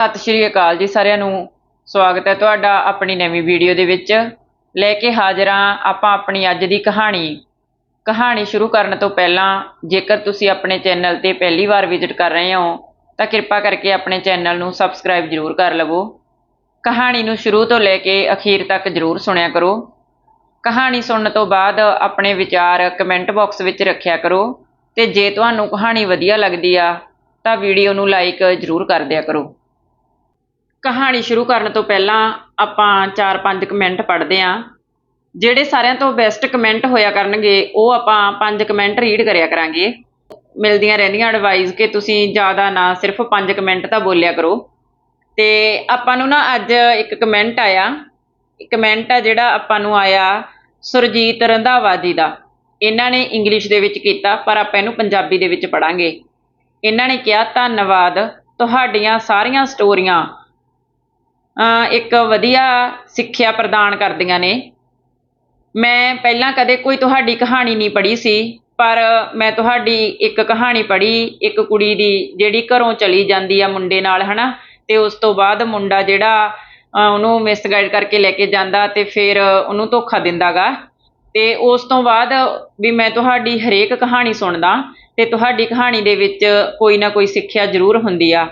ਸਤਿ ਸ਼੍ਰੀ ਅਕਾਲ ਜੀ ਸਾਰਿਆਂ ਨੂੰ। ਸਵਾਗਤ ਹੈ ਤੁਹਾਡਾ ਆਪਣੀ ਨਵੀਂ ਵੀਡੀਓ ਦੇ ਵਿੱਚ। ਲੈ ਕੇ ਹਾਜ਼ਰ ਹਾਂ ਆਪਾਂ ਆਪਣੀ ਅੱਜ ਦੀ ਕਹਾਣੀ। ਕਹਾਣੀ ਸ਼ੁਰੂ ਕਰਨ ਤੋਂ ਪਹਿਲਾਂ ਜੇਕਰ ਤੁਸੀਂ ਆਪਣੇ ਚੈਨਲ ਤੇ ਪਹਿਲੀ ਵਾਰ ਵਿਜ਼ਿਟ ਕਰ ਰਹੇ ਹੋ, ਤਾਂ ਕਿਰਪਾ ਕਰਕੇ ਆਪਣੇ ਚੈਨਲ ਨੂੰ ਸਬਸਕ੍ਰਾਈਬ ਜ਼ਰੂਰ ਕਰ ਲਵੋ। ਕਹਾਣੀ ਨੂੰ ਸ਼ੁਰੂ ਤੋਂ ਲੈ ਕੇ ਅਖੀਰ ਤੱਕ ਜ਼ਰੂਰ ਸੁਣਿਆ ਕਰੋ। ਕਹਾਣੀ ਸੁਣਨ ਤੋਂ ਬਾਅਦ ਆਪਣੇ ਵਿਚਾਰ ਕਮੈਂਟ ਬਾਕਸ ਵਿੱਚ ਰੱਖਿਆ ਕਰੋ ਤੇ ਜੇ ਤੁਹਾਨੂੰ ਕਹਾਣੀ ਵਧੀਆ ਲੱਗਦੀ ਆ, ਤਾਂ ਵੀਡੀਓ ਨੂੰ ਲਾਈਕ ਜ਼ਰੂਰ ਕਰ ਦਿਆ ਕਰੋ। ਕਹਾਣੀ ਸ਼ੁਰੂ ਕਰਨ ਤੋਂ ਪਹਿਲਾਂ ਆਪਾਂ 4-5 ਕਮੈਂਟ ਪੜ੍ਹਦੇ ਆਂ ਜਿਹੜੇ ਸਾਰਿਆਂ ਤੋਂ ਬੈਸਟ ਕਮੈਂਟ ਹੋਇਆ ਕਰਨਗੇ, ਉਹ ਆਪਾਂ 5 ਕਮੈਂਟ ਰੀਡ ਕਰਿਆ ਕਰਾਂਗੇ। ਮਿਲਦੀਆਂ ਰਹਿੰਦੀਆਂ ਐਡਵਾਈਸ ਕਿ ਤੁਸੀਂ ਜ਼ਿਆਦਾ ਨਾ ਸਿਰਫ 5 ਕਮੈਂਟ ਤਾਂ ਬੋਲਿਆ ਕਰੋ। ਤੇ ਆਪਾਂ ਨੂੰ ਨਾ ਅੱਜ ਇੱਕ ਕਮੈਂਟ ਆਇਆ। ਕਮੈਂਟ ਆ ਜਿਹੜਾ ਆਪਾਂ ਨੂੰ ਆਇਆ ਸੁਰਜੀਤ ਰੰਧਾਵਾ ਜੀ ਦਾ। ਇਹਨਾਂ ਨੇ ਇੰਗਲਿਸ਼ ਦੇ ਵਿੱਚ ਕੀਤਾ, ਪਰ ਆਪਾਂ ਇਹਨੂੰ ਪੰਜਾਬੀ ਦੇ ਵਿੱਚ ਪੜਾਂਗੇ ਇਹਨਾਂ ਨੇ ਕਿਹਾ, ਧੰਨਵਾਦ। ਤੁਹਾਡੀਆਂ ਸਾਰੀਆਂ ਸਟੋਰੀਆਂ ਇੱਕ ਵਧੀਆ ਸਿੱਖਿਆ ਪ੍ਰਦਾਨ ਕਰਦੀਆਂ ਨੇ। ਮੈਂ ਪਹਿਲਾਂ ਕਦੇ ਕੋਈ ਤੁਹਾਡੀ ਕਹਾਣੀ ਨਹੀਂ ਪੜ੍ਹੀ ਸੀ, ਪਰ ਮੈਂ ਤੁਹਾਡੀ ਇੱਕ ਕਹਾਣੀ ਪੜ੍ਹੀ, ਇੱਕ ਕੁੜੀ ਦੀ ਜਿਹੜੀ ਘਰੋਂ ਚਲੀ ਜਾਂਦੀ ਆ ਮੁੰਡੇ ਨਾਲ ਹੈ ਨਾ ਤੇ ਉਸ ਤੋਂ ਬਾਅਦ ਮੁੰਡਾ ਜਿਹੜਾ, ਅਹ ਉਹਨੂੰ ਮਿਸਗਾਈਡ ਕਰਕੇ ਲੈ ਕੇ ਜਾਂਦਾ ਤੇ ਫਿਰ ਉਹਨੂੰ ਧੋਖਾ ਦਿੰਦਾ ਗਾ ਤੇ ਉਸ ਤੋਂ ਬਾਅਦ ਵੀ ਮੈਂ ਤੁਹਾਡੀ ਹਰੇਕ ਕਹਾਣੀ ਸੁਣਦਾ ਤੇ ਤੁਹਾਡੀ ਕਹਾਣੀ ਦੇ ਵਿੱਚ ਕੋਈ ਨਾ ਕੋਈ ਸਿੱਖਿਆ ਜ਼ਰੂਰ ਹੁੰਦੀ ਆ।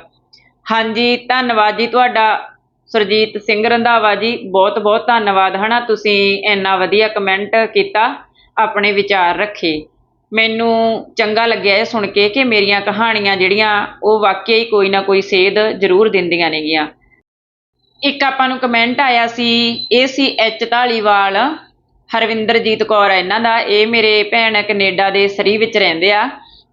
ਹਾਂਜੀ, ਧੰਨਵਾਦ ਜੀ ਤੁਹਾਡਾ। ਸੁਰਜੀਤ ਸਿੰਘ ਰੰਧਾਵਾ ਜੀ, ਬਹੁਤ ਬਹੁਤ ਧੰਨਵਾਦ, ਹਨਾ? ਤੁਸੀਂ ਇੰਨਾ ਵਧੀਆ ਕਮੈਂਟ ਕੀਤਾ, ਆਪਣੇ ਵਿਚਾਰ ਰੱਖੇ। ਮੈਨੂੰ ਚੰਗਾ ਲੱਗਿਆ ਇਹ ਸੁਣ ਕੇ ਕਿ ਮੇਰੀਆਂ ਕਹਾਣੀਆਂ ਜਿਹੜੀਆਂ, ਉਹ ਵਾਕਿਆ ਹੀ ਕੋਈ ਨਾ ਕੋਈ ਸੇਧ ਜ਼ਰੂਰ ਦਿੰਦੀਆਂ ਨੇਗੀਆਂ। ਇੱਕ ਆਪਾਂ ਨੂੰ ਕਮੈਂਟ ਆਇਆ ਸੀ, ਇਹ ਸੀ ਐਚ ਢਾਲੀਵਾਲ ਹਰਵਿੰਦਰਜੀਤ ਕੌਰ ਇਹਨਾਂ ਦਾ। ਇਹ ਮੇਰੇ ਭੈਣ ਕੈਨੇਡਾ ਦੇ ਸਰੀ ਵਿੱਚ ਰਹਿੰਦੇ ਆ।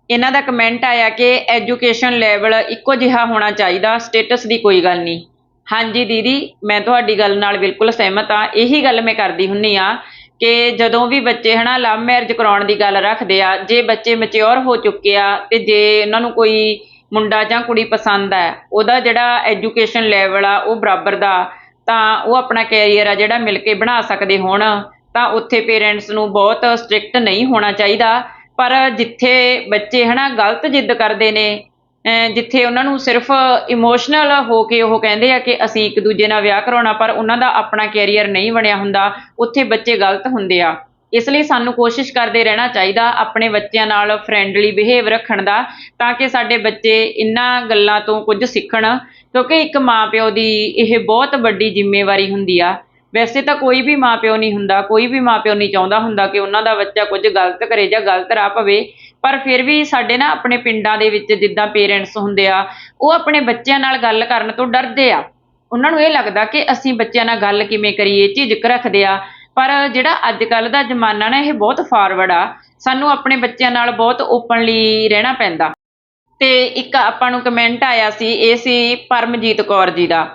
ਇਹਨਾਂ ਦਾ ਕਮੈਂਟ ਆਇਆ ਕਿ ਐਜੂਕੇਸ਼ਨ ਲੈਵਲ ਇੱਕੋ ਜਿਹਾ ਹੋਣਾ ਚਾਹੀਦਾ ਸਟੇਟਸ ਦੀ ਕੋਈ ਗੱਲ ਨਹੀਂ। ਹਾਂਜੀ ਦੀਦੀ, ਮੈਂ ਤੁਹਾਡੀ ਗੱਲ ਨਾਲ ਬਿਲਕੁਲ ਸਹਿਮਤ ਆ ਇਹੀ ਗੱਲ ਮੈਂ ਕਰਦੀ ਹੁੰਨੀ ਆ ਕਿ ਜਦੋਂ ਵੀ ਬੱਚੇ ਹਨਾ ਲਵ ਮੈਰਿਜ ਕਰਾਉਣ ਦੀ ਗੱਲ ਰੱਖਦੇ ਆ, ਜੇ ਬੱਚੇ ਮੈਚਿਓਰ ਹੋ ਚੁੱਕੇ ਆ ਤੇ ਜੇ ਉਹਨਾਂ ਨੂੰ ਕੋਈ ਮੁੰਡਾ ਜਾਂ ਕੁੜੀ ਪਸੰਦ ਆ, ਉਹਦਾ ਜਿਹੜਾ ਐਜੂਕੇਸ਼ਨ ਲੈਵਲ ਆ ਉਹ ਬਰਾਬਰ ਦਾ, ਤਾਂ ਉਹ ਆਪਣਾ ਕੈਰੀਅਰ ਆ ਜਿਹੜਾ ਮਿਲ ਕੇ ਬਣਾ ਸਕਦੇ ਹੋਣ, ਤਾਂ ਉੱਥੇ ਪੇਰੈਂਟਸ ਨੂੰ ਬਹੁਤ ਸਟ੍ਰਿਕਟ ਨਹੀਂ ਹੋਣਾ ਚਾਹੀਦਾ। ਪਰ ਜਿੱਥੇ ਬੱਚੇ ਹਨਾ ਗਲਤ ਜਿੱਦ ਕਰਦੇ ਨੇ ਜਿੱਥੇ ਉਹਨਾਂ ਨੂੰ ਸਿਰਫ ਇਮੋਸ਼ਨਲ ਹੋ ਕੇ ਉਹ ਕਹਿੰਦੇ ਆ ਕਿ ਅਸੀਂ ਇੱਕ ਦੂਜੇ ਨਾਲ ਵਿਆਹ ਕਰਾਉਣਾ, ਪਰ ਉਹਨਾਂ ਦਾ ਆਪਣਾ ਕੈਰੀਅਰ ਨਹੀਂ ਬਣਿਆ ਹੁੰਦਾ, ਉੱਥੇ ਬੱਚੇ ਗਲਤ ਹੁੰਦੇ ਆ। ਇਸ ਲਈ ਸਾਨੂੰ ਕੋਸ਼ਿਸ਼ ਕਰਦੇ ਰਹਿਣਾ ਚਾਹੀਦਾ ਆਪਣੇ ਬੱਚਿਆਂ ਨਾਲ ਫਰੈਂਡਲੀ ਬਿਹੇਵ ਰੱਖਣ ਦਾ, ਤਾਂ ਕਿ ਸਾਡੇ ਬੱਚੇ ਇਹਨਾਂ ਗੱਲਾਂ ਤੋਂ ਕੁਝ ਸਿੱਖਣ, ਕਿਉਂਕਿ ਇੱਕ ਮਾਪਿਓ ਦੀ ਇਹ ਬਹੁਤ ਵੱਡੀ ਜ਼ਿੰਮੇਵਾਰੀ ਹੁੰਦੀ ਆ। ਵੈਸੇ ਤਾਂ ਕੋਈ ਵੀ ਮਾਪਿਓ ਨਹੀਂ ਹੁੰਦਾ, ਕੋਈ ਵੀ ਮਾਪਿਓ ਨਹੀਂ ਚਾਹੁੰਦਾ ਹੁੰਦਾ ਕਿ ਉਹਨਾਂ ਦਾ ਬੱਚਾ ਕੁਝ ਗਲਤ ਕਰੇ ਜਾਂ ਗਲਤ ਰਾਹ ਪਵੇ ਪਰ ਫਿਰ ਵੀ ਸਾਡੇ ਨਾ ਆਪਣੇ ਪਿੰਡਾਂ ਦੇ ਵਿੱਚ ਜਿੱਦਾਂ ਪੇਰੈਂਟਸ ਹੁੰਦੇ ਆ, ਉਹ ਆਪਣੇ ਬੱਚਿਆਂ ਨਾਲ ਗੱਲ ਕਰਨ ਤੋਂ ਡਰਦੇ ਆ। ਉਹਨਾਂ ਨੂੰ ਇਹ ਲੱਗਦਾ ਕਿ ਅਸੀਂ ਬੱਚਿਆਂ ਨਾਲ ਗੱਲ ਕਿਵੇਂ ਕਰੀਏ, ਝਿਜਕ ਰੱਖਦੇ ਆ। ਪਰ ਜਿਹੜਾ ਅੱਜ ਕੱਲ ਦਾ ਜ਼ਮਾਨਾ ਨਾ, ਇਹ ਬਹੁਤ ਫਾਰਵਰਡ ਆ। ਸਾਨੂੰ ਆਪਣੇ ਬੱਚਿਆਂ ਨਾਲ ਬਹੁਤ ਓਪਨਲੀ ਰਹਿਣਾ ਪੈਂਦਾ। ਤੇ ਇੱਕ ਆਪਾਂ ਨੂੰ ਕਮੈਂਟ ਆਇਆ ਸੀ, ਇਹ ਸੀ ਪਰਮਜੀਤ ਕੌਰ ਜੀ ਦਾ।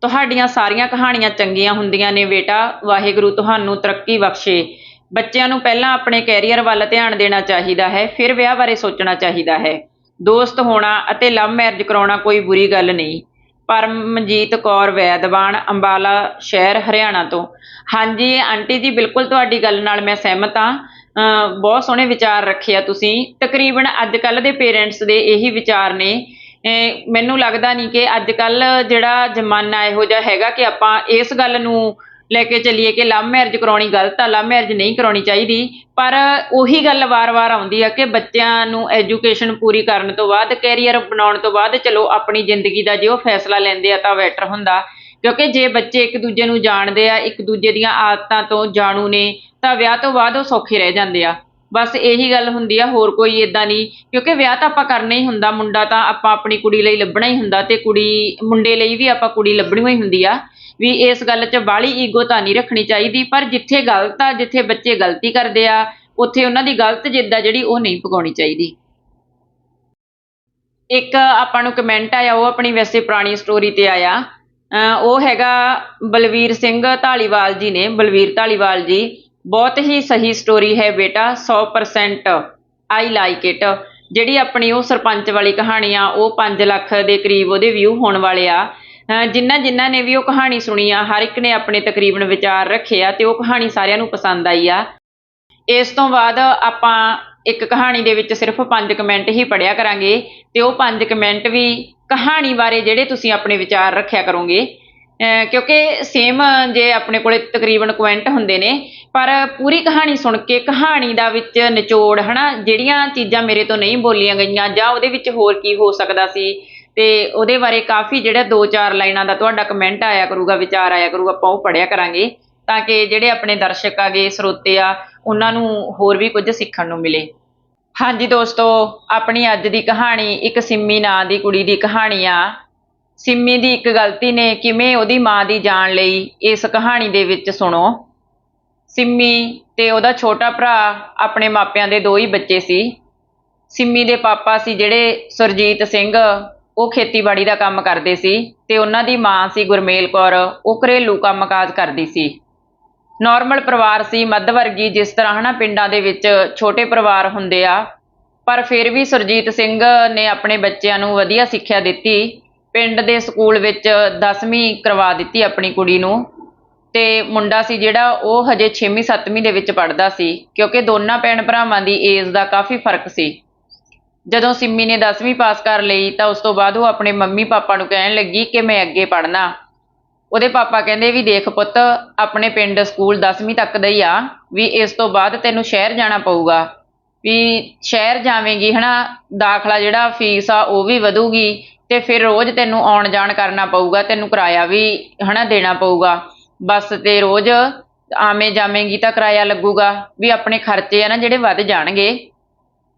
ਤੁਹਾਡੀਆਂ ਸਾਰੀਆਂ ਕਹਾਣੀਆਂ ਚੰਗੀਆਂ ਹੁੰਦੀਆਂ ਨੇ ਬੇਟਾ, ਵਾਹਿਗੁਰੂ ਤੁਹਾਨੂੰ ਤਰੱਕੀ ਬਖਸ਼ੇ। ਬੱਚਿਆਂ ਨੂੰ ਪਹਿਲਾਂ ਆਪਣੇ ਕੈਰੀਅਰ ਵੱਲ ਧਿਆਨ ਦੇਣਾ ਚਾਹੀਦਾ ਹੈ, ਫਿਰ ਵਿਆਹ ਬਾਰੇ ਸੋਚਣਾ ਚਾਹੀਦਾ ਹੈ। ਦੋਸਤ ਹੋਣਾ ਅਤੇ ਲਵ ਮੈਰਿਜ ਕਰਾਉਣਾ ਕੋਈ ਬੁਰੀ ਗੱਲ ਨਹੀਂ। ਪਰਮਜੀਤ ਕੌਰ ਵੈਦਵਾਨ, ਅੰਬਾਲਾ ਸ਼ਹਿਰ, ਹਰਿਆਣਾ ਤੋਂ। ਹਾਂਜੀ ਆਂਟੀ ਜੀ, ਬਿਲਕੁਲ ਤੁਹਾਡੀ ਗੱਲ ਨਾਲ ਮੈਂ ਸਹਿਮਤ ਹਾਂ। ਅਹ ਬਹੁਤ ਸੋਹਣੇ ਵਿਚਾਰ ਰੱਖੇ ਆ ਤੁਸੀਂ। ਤਕਰੀਬਨ ਅੱਜ ਕੱਲ ਦੇ ਪੇਰੈਂਟਸ ਦੇ ਇਹੀ ਵਿਚਾਰ ਨੇ। ਮੈਨੂੰ ਲੱਗਦਾ ਨਹੀਂ ਕਿ ਅੱਜ ਕੱਲ ਜਿਹੜਾ ਜ਼ਮਾਨਾ ਇਹੋ ਜਿਹਾ ਹੈਗਾ ਕਿ ਆਪਾਂ ਇਸ ਗੱਲ ਨੂੰ ਲੈ ਕੇ ਚੱਲੀਏ ਕਿ ਲਵ ਮੈਰਿਜ ਕਰਾਉਣੀ ਗਲਤ ਆ ਲਵ ਮੈਰਿਜ ਨਹੀਂ ਕਰਾਉਣੀ ਚਾਹੀਦੀ। ਪਰ ਉਹੀ ਗੱਲ ਵਾਰ-ਵਾਰ ਆਉਂਦੀ ਆ ਕਿ ਬੱਚਿਆਂ ਨੂੰ ਐਜੂਕੇਸ਼ਨ ਪੂਰੀ ਕਰਨ ਤੋਂ ਬਾਅਦ ਕੈਰੀਅਰ ਬਣਾਉਣ ਤੋਂ ਬਾਅਦ ਚਲੋ ਆਪਣੀ ਜ਼ਿੰਦਗੀ ਦਾ ਜੇ ਉਹ ਫੈਸਲਾ ਲੈਂਦੇ ਆ ਤਾਂ ਬੈਟਰ ਹੁੰਦਾ। ਕਿਉਂਕਿ ਜੇ ਬੱਚੇ ਇੱਕ ਦੂਜੇ ਨੂੰ ਜਾਣਦੇ ਆ, ਇੱਕ ਦੂਜੇ ਦੀਆਂ ਆਦਤਾਂ ਤੋਂ ਜਾਣੂ ਨੇ, ਤਾਂ ਵਿਆਹ ਤੋਂ ਬਾਅਦ ਉਹ ਸੌਖੇ ਰਹਿ ਜਾਂਦੇ ਆ। ਬਸ ਇਹੀ ਗੱਲ ਹੁੰਦੀ ਆ, ਹੋਰ ਕੋਈ ਇਦਾਂ ਨਹੀਂ। ਕਿਉਂਕਿ ਵਿਆਹ ਤਾਂ ਆਪਾਂ ਕਰਨਾ ਹੀ ਹੁੰਦਾ, ਮੁੰਡਾ ਤਾਂ ਆਪਾਂ ਆਪਣੀ ਕੁੜੀ ਲਈ ਲੱਭਣਾ ਹੀ ਹੁੰਦਾ ਤੇ ਕੁੜੀ, ਮੁੰਡੇ ਲਈ ਵੀ ਆਪਾਂ ਕੁੜੀ ਲੱਭਣੀ ਹੀ ਹੁੰਦੀ ਆ। ਵੀ ਇਸ ਗੱਲ 'ਚ ਬਾਹਲੀ ਈਗੋ ਤਾਂ ਨਹੀਂ ਰੱਖਣੀ ਚਾਹੀਦੀ, ਪਰ ਜਿੱਥੇ ਗਲਤ ਆ, ਜਿੱਥੇ ਬੱਚੇ ਗਲਤੀ ਕਰਦੇ ਆ, ਉੱਥੇ ਉਹਨਾਂ ਦੀ ਗਲਤ ਜਿੱਦ ਆ ਜਿਹੜੀ ਉਹ ਨਹੀਂ ਪਕਾਉਣੀ ਚਾਹੀਦੀ। ਇੱਕ ਆਪਾਂ ਨੂੰ ਕਮੈਂਟ ਆਇਆ, ਉਹ ਆਪਣੀ ਵੈਸੇ ਪੁਰਾਣੀ ਸਟੋਰੀ ਤੇ ਆਇਆ। ਅਹ ਉਹ ਹੈਗਾ ਬਲਵੀਰ ਸਿੰਘ ਢਾਲੀਵਾਲ ਜੀ ਨੇ, ਬਲਵੀਰ ਢਾਲੀਵਾਲ ਜੀ, ਬਹੁਤ ਹੀ ਸਹੀ ਸਟੋਰੀ ਹੈ ਬੇਟਾ 100% ਆਈ ਲਾਈਕ ਇਟ ਜਿਹੜੀ ਆਪਣੀ ਉਹ ਸਰਪੰਚ ਵਾਲੀ ਕਹਾਣੀ ਆ, ਉਹ 5 ਲੱਖ ਦੇ ਕਰੀਬ ਉਹਦੇ ਵਿਊ ਹੋਣ ਵਾਲੇ ਆ। ਜਿਨ੍ਹਾਂ ਜਿਨ੍ਹਾਂ ਨੇ ਵੀ ਉਹ ਕਹਾਣੀ ਸੁਣੀ ਆ, ਹਰ ਇੱਕ ਨੇ ਆਪਣੇ ਤਕਰੀਬਨ ਵਿਚਾਰ ਰੱਖੇ ਆ ਤੇ ਉਹ ਕਹਾਣੀ ਸਾਰਿਆਂ ਨੂੰ ਪਸੰਦ ਆਈ ਆ। ਇਸ ਤੋਂ ਬਾਅਦ ਆਪਾਂ ਇੱਕ ਕਹਾਣੀ ਦੇ ਵਿੱਚ ਸਿਰਫ ਪੰਜ ਕਮੈਂਟ ਹੀ ਪੜਿਆ ਕਰਾਂਗੇ ਤੇ ਉਹ ਪੰਜ ਕਮੈਂਟ ਵੀ ਕਹਾਣੀ ਬਾਰੇ ਜਿਹੜੇ ਤੁਸੀਂ ਆਪਣੇ ਵਿਚਾਰ ਰੱਖਿਆ ਕਰੋਗੇ। ਅਹ, ਕਿਉਂਕਿ ਸੇਮ ਜੇ ਆਪਣੇ ਕੋਲੇ ਤਕਰੀਬਨ ਕੁਐਂਟ ਹੁੰਦੇ ਨੇ, ਪਰ ਪੂਰੀ ਕਹਾਣੀ ਸੁਣ ਕੇ ਕਹਾਣੀ ਦਾ ਵਿੱਚ ਨਿਚੋੜ, ਹਨਾ, ਜਿਹੜੀਆਂ ਚੀਜ਼ਾਂ ਮੇਰੇ ਤੋਂ ਨਹੀਂ ਬੋਲੀਆਂ ਗਈਆਂ ਜਾਂ ਉਹਦੇ ਵਿੱਚ ਹੋਰ ਕੀ ਹੋ ਸਕਦਾ ਸੀ ਤੇ ਉਹਦੇ ਬਾਰੇ ਕਾਫੀ ਜਿਹੜਾ ਦੋ ਚਾਰ ਲਾਈਨਾਂ ਦਾ ਤੁਹਾਡਾ ਕਮੈਂਟ ਆਇਆ ਕਰੂਗਾ, ਵਿਚਾਰ ਆਇਆ ਕਰੂਗਾ, ਆਪਾਂ ਉਹ ਪੜਿਆ ਕਰਾਂਗੇ ਤਾਂ ਕਿ ਜਿਹੜੇ ਆਪਣੇ ਦਰਸ਼ਕ ਆਗੇ, ਸਰੋਤੇ ਆ, ਉਹਨਾਂ ਨੂੰ ਹੋਰ ਵੀ ਕੁਝ ਸਿੱਖਣ ਨੂੰ ਮਿਲੇ। ਹਾਂਜੀ ਦੋਸਤੋ, ਆਪਣੀ ਅੱਜ ਦੀ ਕਹਾਣੀ ਇੱਕ ਸਿੰਮੀ ਨਾਂ ਦੀ ਕੁੜੀ ਦੀ ਕਹਾਣੀ ਆ। ਸਿੰਮੀ ਦੀ ਇੱਕ ਗਲਤੀ ਨੇ ਕਿਵੇਂ ਉਹਦੀ ਮਾਂ ਦੀ ਜਾਨ ਲਈ ਇਸ ਕਹਾਣੀ ਦੇ ਵਿੱਚ ਸੁਣੋ। ਸਿੰਮੀ ਤੇ ਉਹਦਾ ਛੋਟਾ ਭਰਾ ਆਪਣੇ ਮਾਪਿਆਂ ਦੇ ਦੋ ਹੀ ਬੱਚੇ ਸੀ। ਸਿੰਮੀ ਦੇ ਪਾਪਾ ਸੀ ਜਿਹੜੇ ਸੁਰਜੀਤ ਸਿੰਘ ਉਹ ਖੇਤੀਬਾੜੀ ਦਾ ਕੰਮ ਕਰਦੇ ਸੀ ਤੇ ਉਹਨਾਂ ਦੀ ਮਾਂ ਸੀ ਗੁਰਮੇਲ ਕੌਰ, ਉਹ ਘਰੇਲੂ ਕੰਮਕਾਜ ਕਰਦੀ ਸੀ। ਨਾਰਮਲ ਪਰਿਵਾਰ ਸੀ, ਮੱਧ ਵਰਗੀ, ਜਿਸ ਤਰ੍ਹਾਂ ਹਨਾ ਪਿੰਡਾਂ ਦੇ ਵਿੱਚ ਛੋਟੇ ਪਰਿਵਾਰ ਹੁੰਦੇ ਆ। ਪਰ ਫਿਰ ਵੀ ਸੁਰਜੀਤ ਸਿੰਘ ਨੇ ਆਪਣੇ ਬੱਚਿਆਂ ਨੂੰ ਵਧੀਆ ਸਿੱਖਿਆ ਦਿੱਤੀ। ਪਿੰਡ ਦੇ ਸਕੂਲ ਵਿੱਚ 10ਵੀਂ ਕਰਵਾ ਦਿੱਤੀ ਆਪਣੀ ਕੁੜੀ ਨੂੰ। ਤੇ ਮੁੰਡਾ ਸੀ ਜਿਹੜਾ, ਉਹ ਹਜੇ 6ਵੀਂ 7ਵੀਂ ਦੇ ਵਿੱਚ ਪੜ੍ਹਦਾ ਸੀ, ਕਿਉਂਕਿ ਦੋਨਾਂ ਭੈਣ ਭਰਾਵਾਂ ਦੀ ਏਜ ਦਾ ਕਾਫੀ ਫ਼ਰਕ ਸੀ। ਜਦੋਂ ਸਿੰਮੀ ਨੇ 10ਵੀਂ ਪਾਸ ਕਰ ਲਈ ਤਾਂ ਉਸ ਤੋਂ ਬਾਅਦ ਉਹ ਆਪਣੇ ਮੰਮੀ ਪਾਪਾ ਨੂੰ ਕਹਿਣ ਲੱਗੀ ਕਿ ਮੈਂ ਅੱਗੇ ਪੜ੍ਹਨਾ। ਉਹਦੇ ਪਾਪਾ ਕਹਿੰਦੇ ਵੀ ਦੇਖ ਪੁੱਤ, ਆਪਣੇ ਪਿੰਡ ਸਕੂਲ 10ਵੀਂ ਤੱਕ ਦਾ ਹੀ ਆ, ਵੀ ਇਸ ਤੋਂ ਬਾਅਦ ਤੈਨੂੰ ਸ਼ਹਿਰ ਜਾਣਾ ਪਊਗਾ। ਵੀ ਸ਼ਹਿਰ ਜਾਵੇਂਗੀ ਹਨਾ, ਦਾਖਲਾ ਜਿਹੜਾ ਫੀਸ ਆ ਉਹ ਵੀ ਵਧੂਗੀ ਤੇ ਫਿਰ ਰੋਜ਼ ਤੈਨੂੰ ਆਉਣ ਜਾਣ ਕਰਨਾ ਪਊਗਾ, ਤੈਨੂੰ ਕਿਰਾਇਆ ਵੀ ਹਨਾ ਦੇਣਾ ਪਊਗਾ। ਬੱਸ ਤੇ ਰੋਜ਼ ਆਵੇਂ ਜਾਵੇਂਗੀ ਤਾਂ ਕਿਰਾਇਆ ਲੱਗੂਗਾ, ਵੀ ਆਪਣੇ ਖਰਚੇ ਆ ਨਾ ਜਿਹੜੇ ਵੱਧ ਜਾਣਗੇ।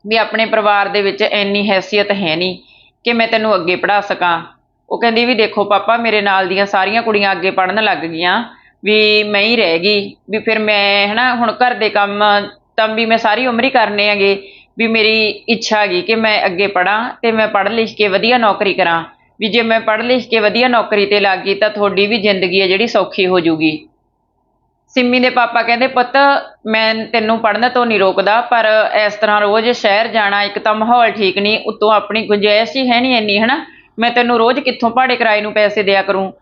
ਵੀ ਆਪਣੇ ਪਰਿਵਾਰ ਦੇ ਵਿੱਚ ਇੰਨੀ ਹੈਸੀਅਤ ਹੈ ਨਹੀਂ ਕਿ ਮੈਂ ਤੈਨੂੰ ਅੱਗੇ ਪੜ੍ਹਾ ਸਕਾਂ। ਉਹ ਕਹਿੰਦੀ ਵੀ ਦੇਖੋ ਪਾਪਾ, ਮੇਰੇ ਨਾਲ ਦੀਆਂ ਸਾਰੀਆਂ ਕੁੜੀਆਂ ਅੱਗੇ ਪੜ੍ਹਨ ਲੱਗ ਗਈਆਂ ਵੀ ਮੈਂ ਹੀ ਰਹਿ ਗਈ, ਵੀ ਫਿਰ ਮੈਂ ਹਨਾ ਹੁਣ ਘਰ ਦੇ ਕੰਮ ਤਾਂ ਵੀ ਮੈਂ ਸਾਰੀ ਉਮਰ ਹੀ ਕਰਨੇ ਹੈਗੇ, ਵੀ ਮੇਰੀ ਇੱਛਾ ਹੈਗੀ ਕਿ ਮੈਂ ਅੱਗੇ ਪੜ੍ਹਾਂ ਤੇ ਮੈਂ ਪੜ੍ਹ ਲਿਖ ਕੇ ਵਧੀਆ ਨੌਕਰੀ ਕਰਾਂ। ਵੀ ਜੇ ਮੈਂ ਪੜ੍ਹ ਲਿਖ ਕੇ ਵਧੀਆ ਨੌਕਰੀ ਤੇ ਲੱਗ ਗਈ ਤਾਂ ਤੁਹਾਡੀ ਵੀ ਜ਼ਿੰਦਗੀ ਹੈ ਜਿਹੜੀ ਸੌਖੀ ਹੋ ਜਾਊਗੀ। ਸਿੰਮੀ ਦੇ ਪਾਪਾ ਕਹਿੰਦੇ, ਪੁੱਤ, ਮੈਂ ਤੈਨੂੰ ਪੜ੍ਹਨ ਤੋਂ ਨਹੀਂ ਰੋਕਦਾ, ਪਰ ਇਸ ਤਰ੍ਹਾਂ ਰੋਜ਼ ਸ਼ਹਿਰ ਜਾਣਾ ਇੱਕ ਤਾਂ ਮਾਹੌਲ ਠੀਕ ਨਹੀਂ, ਉੱਤੋਂ ਆਪਣੀ ਗੁੰਜਾਇਸ਼ ਹੀ ਹੈ ਨਹੀਂ ਇੰਨੀ, ਹਨਾ? ਮੈਂ ਤੈਨੂੰ ਰੋਜ਼ ਕਿੱਥੋਂ ਭਾੜੇ ਕਿਰਾਏ ਨੂੰ ਪੈਸੇ ਦਿਆ ਕਰੂੰ?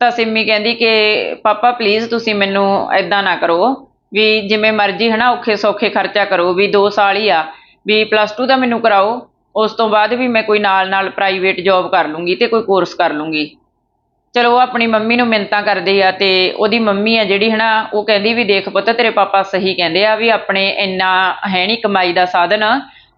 ਤਾਂ ਸਿੰਮੀ ਕਹਿੰਦੀ ਕਿ, ਪਾਪਾ ਪਲੀਜ਼ ਤੁਸੀਂ ਮੈਨੂੰ ਐਦਾਂ ਨਾ ਕਰੋ ਵੀ ਜਿਵੇਂ ਮਰਜ਼ੀ, ਹਨਾ, ਔਖੇ ਸੌਖੇ ਖਰਚਾ ਕਰੋ ਵੀ 2 ਸਾਲ ਹੀ ਆ, ਵੀ ਪਲੱਸ 2 ਦਾ ਮੈਨੂੰ ਕਰਾਓ, ਉਸ ਤੋਂ ਬਾਅਦ ਵੀ ਮੈਂ ਕੋਈ ਨਾਲ ਨਾਲ ਪ੍ਰਾਈਵੇਟ ਜੌਬ ਕਰ ਲੂੰਗੀ ਤੇ ਕੋਈ ਕੋਰਸ ਕਰ ਲੂੰਗੀ। ਚਲੋ ਉਹ ਆਪਣੀ ਮੰਮੀ ਨੂੰ ਮਿੰਤਾਂ ਕਰਦੇ ਆ ਤੇ ਉਹਦੀ ਮੰਮੀ ਆ ਜਿਹੜੀ ਹਨਾ, ਉਹ ਕਹਿੰਦੀ ਵੀ ਦੇਖ ਪੁੱਤ, ਤੇਰੇ ਪਾਪਾ ਸਹੀ ਕਹਿੰਦੇ ਆ ਵੀ ਆਪਣੇ ਇੰਨਾ ਹੈ ਨਹੀਂ ਕਮਾਈ ਦਾ ਸਾਧਨ